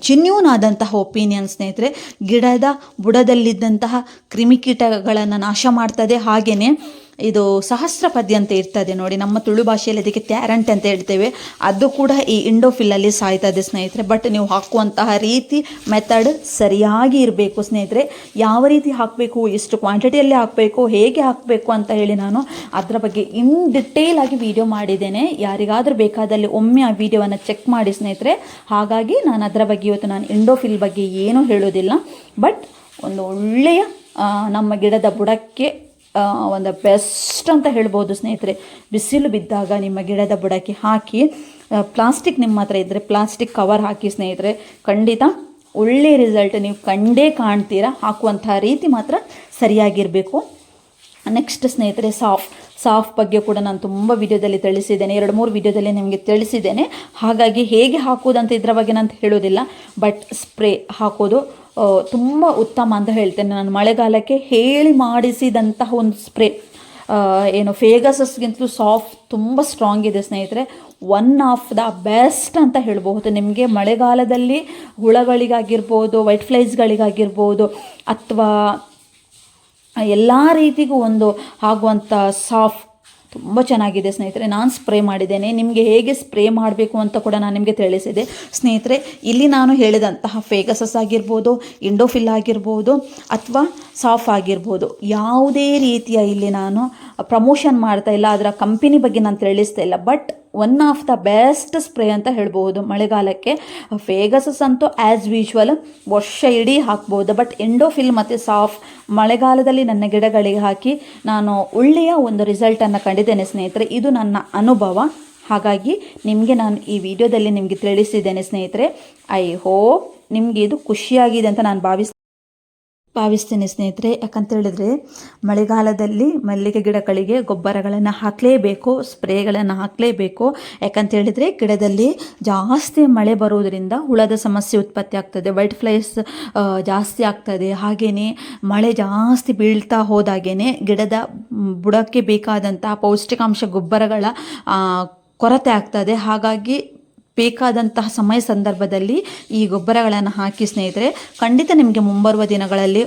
ಜಿನ್ಯೂನ್ ಆದಂತಹ ಒಪಿನಿಯನ್ ಸ್ನೇಹಿತರೆ ಗಿಡದ ಬುಡದಲ್ಲಿದ್ದಂತಹ ಕ್ರಿಮಿಕೀಟಗಳನ್ನು ನಾಶ ಮಾಡ್ತದೆ ಹಾಗೆಯೇ ಇದು ಸಹಸ್ರ ಪದ್ಯ ಅಂತ ಇರ್ತದೆ ನೋಡಿ, ನಮ್ಮ ತುಳು ಭಾಷೆಯಲ್ಲಿ ಅದಕ್ಕೆ ಟ್ಯಾರಂಟ್ ಅಂತ ಹೇಳ್ತೇವೆ. ಅದು ಕೂಡ ಈ ಇಂಡೋಫಿಲ್ಲಲ್ಲಿ ಸಾಯ್ತದೆ ಸ್ನೇಹಿತರೆ. ಬಟ್ ನೀವು ಹಾಕುವಂತಹ ರೀತಿ ಮೆಥಡ್ ಸರಿಯಾಗಿ ಇರಬೇಕು ಸ್ನೇಹಿತರೆ. ಯಾವ ರೀತಿ ಹಾಕಬೇಕು, ಎಷ್ಟು ಕ್ವಾಂಟಿಟಿಯಲ್ಲಿ ಹಾಕಬೇಕು, ಹೇಗೆ ಹಾಕಬೇಕು ಅಂತ ಹೇಳಿ ನಾನು ಅದರ ಬಗ್ಗೆ ಇನ್ ಡಿಟೇಲ್ ಆಗಿ ವಿಡಿಯೋ ಮಾಡಿದ್ದೇನೆ. ಯಾರಿಗಾದರೂ ಬೇಕಾದಲ್ಲಿ ಒಮ್ಮೆ ಆ ವಿಡಿಯೋವನ್ನು ಚೆಕ್ ಮಾಡಿ ಸ್ನೇಹಿತರೆ. ಹಾಗಾಗಿ ನಾನು ಅದರ ಬಗ್ಗೆ ಇವತ್ತು ನಾನು ಇಂಡೋಫಿಲ್ ಬಗ್ಗೆ ಏನೂ ಹೇಳೋದಿಲ್ಲ ಬಟ್ ಒಂದು ಒಳ್ಳೆಯ ನಮ್ಮ ಗಿಡದ ಬುಡಕ್ಕೆ ಒಂದು ಬೆಸ್ಟ್ ಅಂತ ಹೇಳ್ಬೋದು ಸ್ನೇಹಿತರೆ. ಬಿಸಿಲು ಬಿದ್ದಾಗ ನಿಮ್ಮ ಗಿಡದ ಬುಡಕ್ಕೆ ಹಾಕಿ ಪ್ಲಾಸ್ಟಿಕ್ ನಿಮ್ಮ ಹತ್ರ ಇದ್ದರೆ ಪ್ಲಾಸ್ಟಿಕ್ ಕವರ್ ಹಾಕಿ ಸ್ನೇಹಿತರೆ. ಖಂಡಿತ ಒಳ್ಳೆಯ ರಿಸಲ್ಟ್ ನೀವು ಕಂಡೇ ಕಾಣ್ತೀರಾ. ಹಾಕುವಂಥ ರೀತಿ ಮಾತ್ರ ಸರಿಯಾಗಿರಬೇಕು. ನೆಕ್ಸ್ಟ್ ಸ್ನೇಹಿತರೆ ಸಾಫ್ ಸಾಫ್ ಬಗ್ಗೆ ಕೂಡ ನಾನು ತುಂಬ ವಿಡಿಯೋದಲ್ಲಿ ತಿಳಿಸಿದ್ದೇನೆ. ಎರಡು ಮೂರು ವಿಡಿಯೋದಲ್ಲಿ ನಿಮಗೆ ತಿಳಿಸಿದ್ದೇನೆ. ಹಾಗಾಗಿ ಹೇಗೆ ಹಾಕೋದಂತ ಇದರ ಬಗ್ಗೆ ನಾನು ಹೇಳೋದಿಲ್ಲ ಬಟ್ ಸ್ಪ್ರೇ ಹಾಕೋದು ತುಂಬ ಉತ್ತಮ ಅಂತ ಹೇಳ್ತೇನೆ ನಾನು. ಮಳೆಗಾಲಕ್ಕೆ ಹೇಳಿ ಮಾಡಿಸಿದಂತಹ ಒಂದು ಸ್ಪ್ರೇ. ಏನು, ಫೇಗಸಸ್ಗಿಂತಲೂ ಸಾಫ್ಟ್, ತುಂಬ ಸ್ಟ್ರಾಂಗ್ ಇದೆ ಸ್ನೇಹಿತರೆ. ಒನ್ ಆಫ್ ದ ಬೆಸ್ಟ್ ಅಂತ ಹೇಳಬಹುದು. ನಿಮಗೆ ಮಳೆಗಾಲದಲ್ಲಿ ಹುಳಗಳಿಗಾಗಿರ್ಬೋದು ವೈಟ್ ಫ್ಲೈಸ್ಗಳಿಗಾಗಿರ್ಬೋದು ಅಥವಾ ಎಲ್ಲ ರೀತಿಗೂ ಒಂದು ಆಗುವಂಥ ಸಾಫ್ಟ್ ತುಂಬ ಚೆನ್ನಾಗಿದೆ ಸ್ನೇಹಿತರೆ. ನಾನು ಸ್ಪ್ರೇ ಮಾಡಿದ್ದೇನೆ. ನಿಮಗೆ ಹೇಗೆ ಸ್ಪ್ರೇ ಮಾಡಬೇಕು ಅಂತ ಕೂಡ ನಾನು ನಿಮಗೆ ತಿಳಿಸಿದೆ. ಸ್ನೇಹಿತರೆ, ಇಲ್ಲಿ ನಾನು ಹೇಳಿದಂತಹ ಫೇಗಸಸ್ ಆಗಿರ್ಬೋದು ಇಂಡೋಫಿಲ್ ಆಗಿರ್ಬೋದು, ಅಥವಾ ಸಾಫ್ ಆಗಿರ್ಬೋದು, ಯಾವುದೇ ರೀತಿಯ ಇಲ್ಲಿ ನಾನು ಪ್ರಮೋಷನ್ ಮಾಡ್ತಾ ಇಲ್ಲ. ಅದರ ಕಂಪನಿ ಬಗ್ಗೆ ನಾನು ತಿಳಿಸ್ತಾ ಇಲ್ಲ. But one of the best spray ಅಂತ ಹೇಳ್ಬೋದು ಮಳೆಗಾಲಕ್ಕೆ ಫೇಗಸಸ್ ಅಂತೂ ಆ್ಯಸ್ ಯೂಶ್ವಲ್ ವರ್ಷ ಇಡೀ ಹಾಕ್ಬೋದು ಬಟ್ ಎಂಡೋಫಿಲ್ ಮತ್ತು ಸಾಫ್ ಮಳೆಗಾಲದಲ್ಲಿ ನನ್ನ ಗಿಡಗಳಿಗೆ ಹಾಕಿ ನಾನು ಒಳ್ಳೆಯ ಒಂದು ರಿಸಲ್ಟನ್ನು ಕಂಡಿದ್ದೇನೆ ಸ್ನೇಹಿತರೆ. ಇದು ನನ್ನ ಅನುಭವ. ಹಾಗಾಗಿ ನಿಮಗೆ ನಾನು ಈ ವಿಡಿಯೋದಲ್ಲಿ ನಿಮಗೆ ತಿಳಿಸಿದ್ದೇನೆ ಸ್ನೇಹಿತರೆ. ಐ ಹೋಪ್ ನಿಮಗೆ ಇದು ಖುಷಿಯಾಗಿದೆ ಅಂತ ನಾನು ಭಾವಿಸ್ ಭಾವಿಸ್ತೇನೆ ಸ್ನೇಹಿತರೆ. ಯಾಕಂತ ಹೇಳಿದ್ರೆ ಮಳೆಗಾಲದಲ್ಲಿ ಮಲ್ಲಿಗೆ ಗಿಡಗಳಿಗೆ ಗೊಬ್ಬರಗಳನ್ನು ಹಾಕಲೇಬೇಕು, ಸ್ಪ್ರೇಗಳನ್ನು ಹಾಕಲೇಬೇಕು. ಯಾಕಂತ ಹೇಳಿದರೆ ಗಿಡದಲ್ಲಿ ಜಾಸ್ತಿ ಮಳೆ ಬರುವುದರಿಂದ ಹುಳದ ಸಮಸ್ಯೆ ಉತ್ಪತ್ತಿ ಆಗ್ತದೆ, ವೈಟ್ ಫ್ಲೈಸ್ ಜಾಸ್ತಿ ಆಗ್ತದೆ. ಹಾಗೆಯೇ ಮಳೆ ಜಾಸ್ತಿ ಬೀಳ್ತಾ ಹೋದಾಗೇ ಗಿಡದ ಬುಡಕ್ಕೆ ಬೇಕಾದಂತಹ ಪೌಷ್ಟಿಕಾಂಶ ಗೊಬ್ಬರಗಳ ಕೊರತೆ ಆಗ್ತದೆ. ಹಾಗಾಗಿ ಬೇಕಾದಂತಹ ಸಮಯ ಸಂದರ್ಭದಲ್ಲಿ ಈ ಗೊಬ್ಬರಗಳನ್ನು ಹಾಕಿ ಸ್ನೇಹಿತರೆ, ಖಂಡಿತ ನಿಮಗೆ ಮುಂಬರುವ ದಿನಗಳಲ್ಲಿ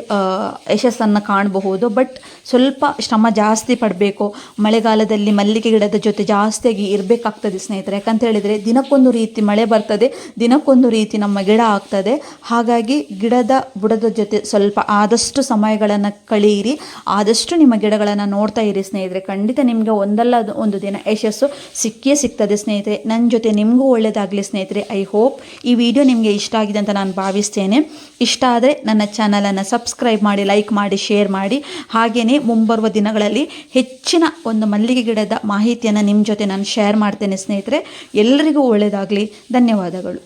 ಯಶಸ್ಸನ್ನು ಕಾಣಬಹುದು. ಬಟ್ ಸ್ವಲ್ಪ ಶ್ರಮ ಜಾಸ್ತಿ ಪಡಬೇಕು. ಮಳೆಗಾಲದಲ್ಲಿ ಮಲ್ಲಿಗೆ ಗಿಡದ ಜೊತೆ ಜಾಸ್ತಿಯಾಗಿ ಇರಬೇಕಾಗ್ತದೆ ಸ್ನೇಹಿತರೆ. ಯಾಕಂತ ಹೇಳಿದರೆ, ದಿನಕ್ಕೊಂದು ರೀತಿ ಮಳೆ ಬರ್ತದೆ, ದಿನಕ್ಕೊಂದು ರೀತಿ ನಮ್ಮ ಗಿಡ ಆಗ್ತದೆ. ಹಾಗಾಗಿ ಗಿಡದ ಬುಡದ ಜೊತೆ ಸ್ವಲ್ಪ ಆದಷ್ಟು ಸಮಯಗಳನ್ನು ಕಳೆಯಿರಿ ಆದಷ್ಟು ನಿಮ್ಮ ಗಿಡಗಳನ್ನು ನೋಡ್ತಾ ಇರಿ ಸ್ನೇಹಿತರೆ. ಖಂಡಿತ ನಿಮಗೆ ಒಂದಲ್ಲ, ಒಂದು ದಿನ ಯಶಸ್ಸು ಸಿಕ್ಕೇ ಸಿಗ್ತದೆ ಸ್ನೇಹಿತರೆ. ನನ್ನ ಜೊತೆ ನಿಮಗೂ ಒಳ್ಳೆಯದಾಗಲಿ ಸ್ನೇಹಿತರೆ ಐ ಹೋಪ್ ಈ ವಿಡಿಯೋ ನಿಮಗೆ ಇಷ್ಟ ಆಗಿದೆ ಅಂತ ನಾನು ಭಾವಿಸ್ತೇನೆ. ಇಷ್ಟ ಆದರೆ ನನ್ನ ಚಾನಲನ್ನು ಸಬ್ಸ್ಕ್ರೈಬ್ ಮಾಡಿ ಲೈಕ್ ಮಾಡಿ ಶೇರ್ ಮಾಡಿ. ಹಾಗೆಯೇ ಮುಂಬರುವ ದಿನಗಳಲ್ಲಿ ಹೆಚ್ಚಿನ ಒಂದು ಮಲ್ಲಿಗೆ ಗಿಡದ ಮಾಹಿತಿಯನ್ನು ನಿಮ್ಮ ಜೊತೆ ನಾನು ಶೇರ್ ಮಾಡ್ತೇನೆ ಸ್ನೇಹಿತರೆ. ಎಲ್ಲರಿಗೂ ಒಳ್ಳೆಯದಾಗಲಿ ಧನ್ಯವಾದಗಳು.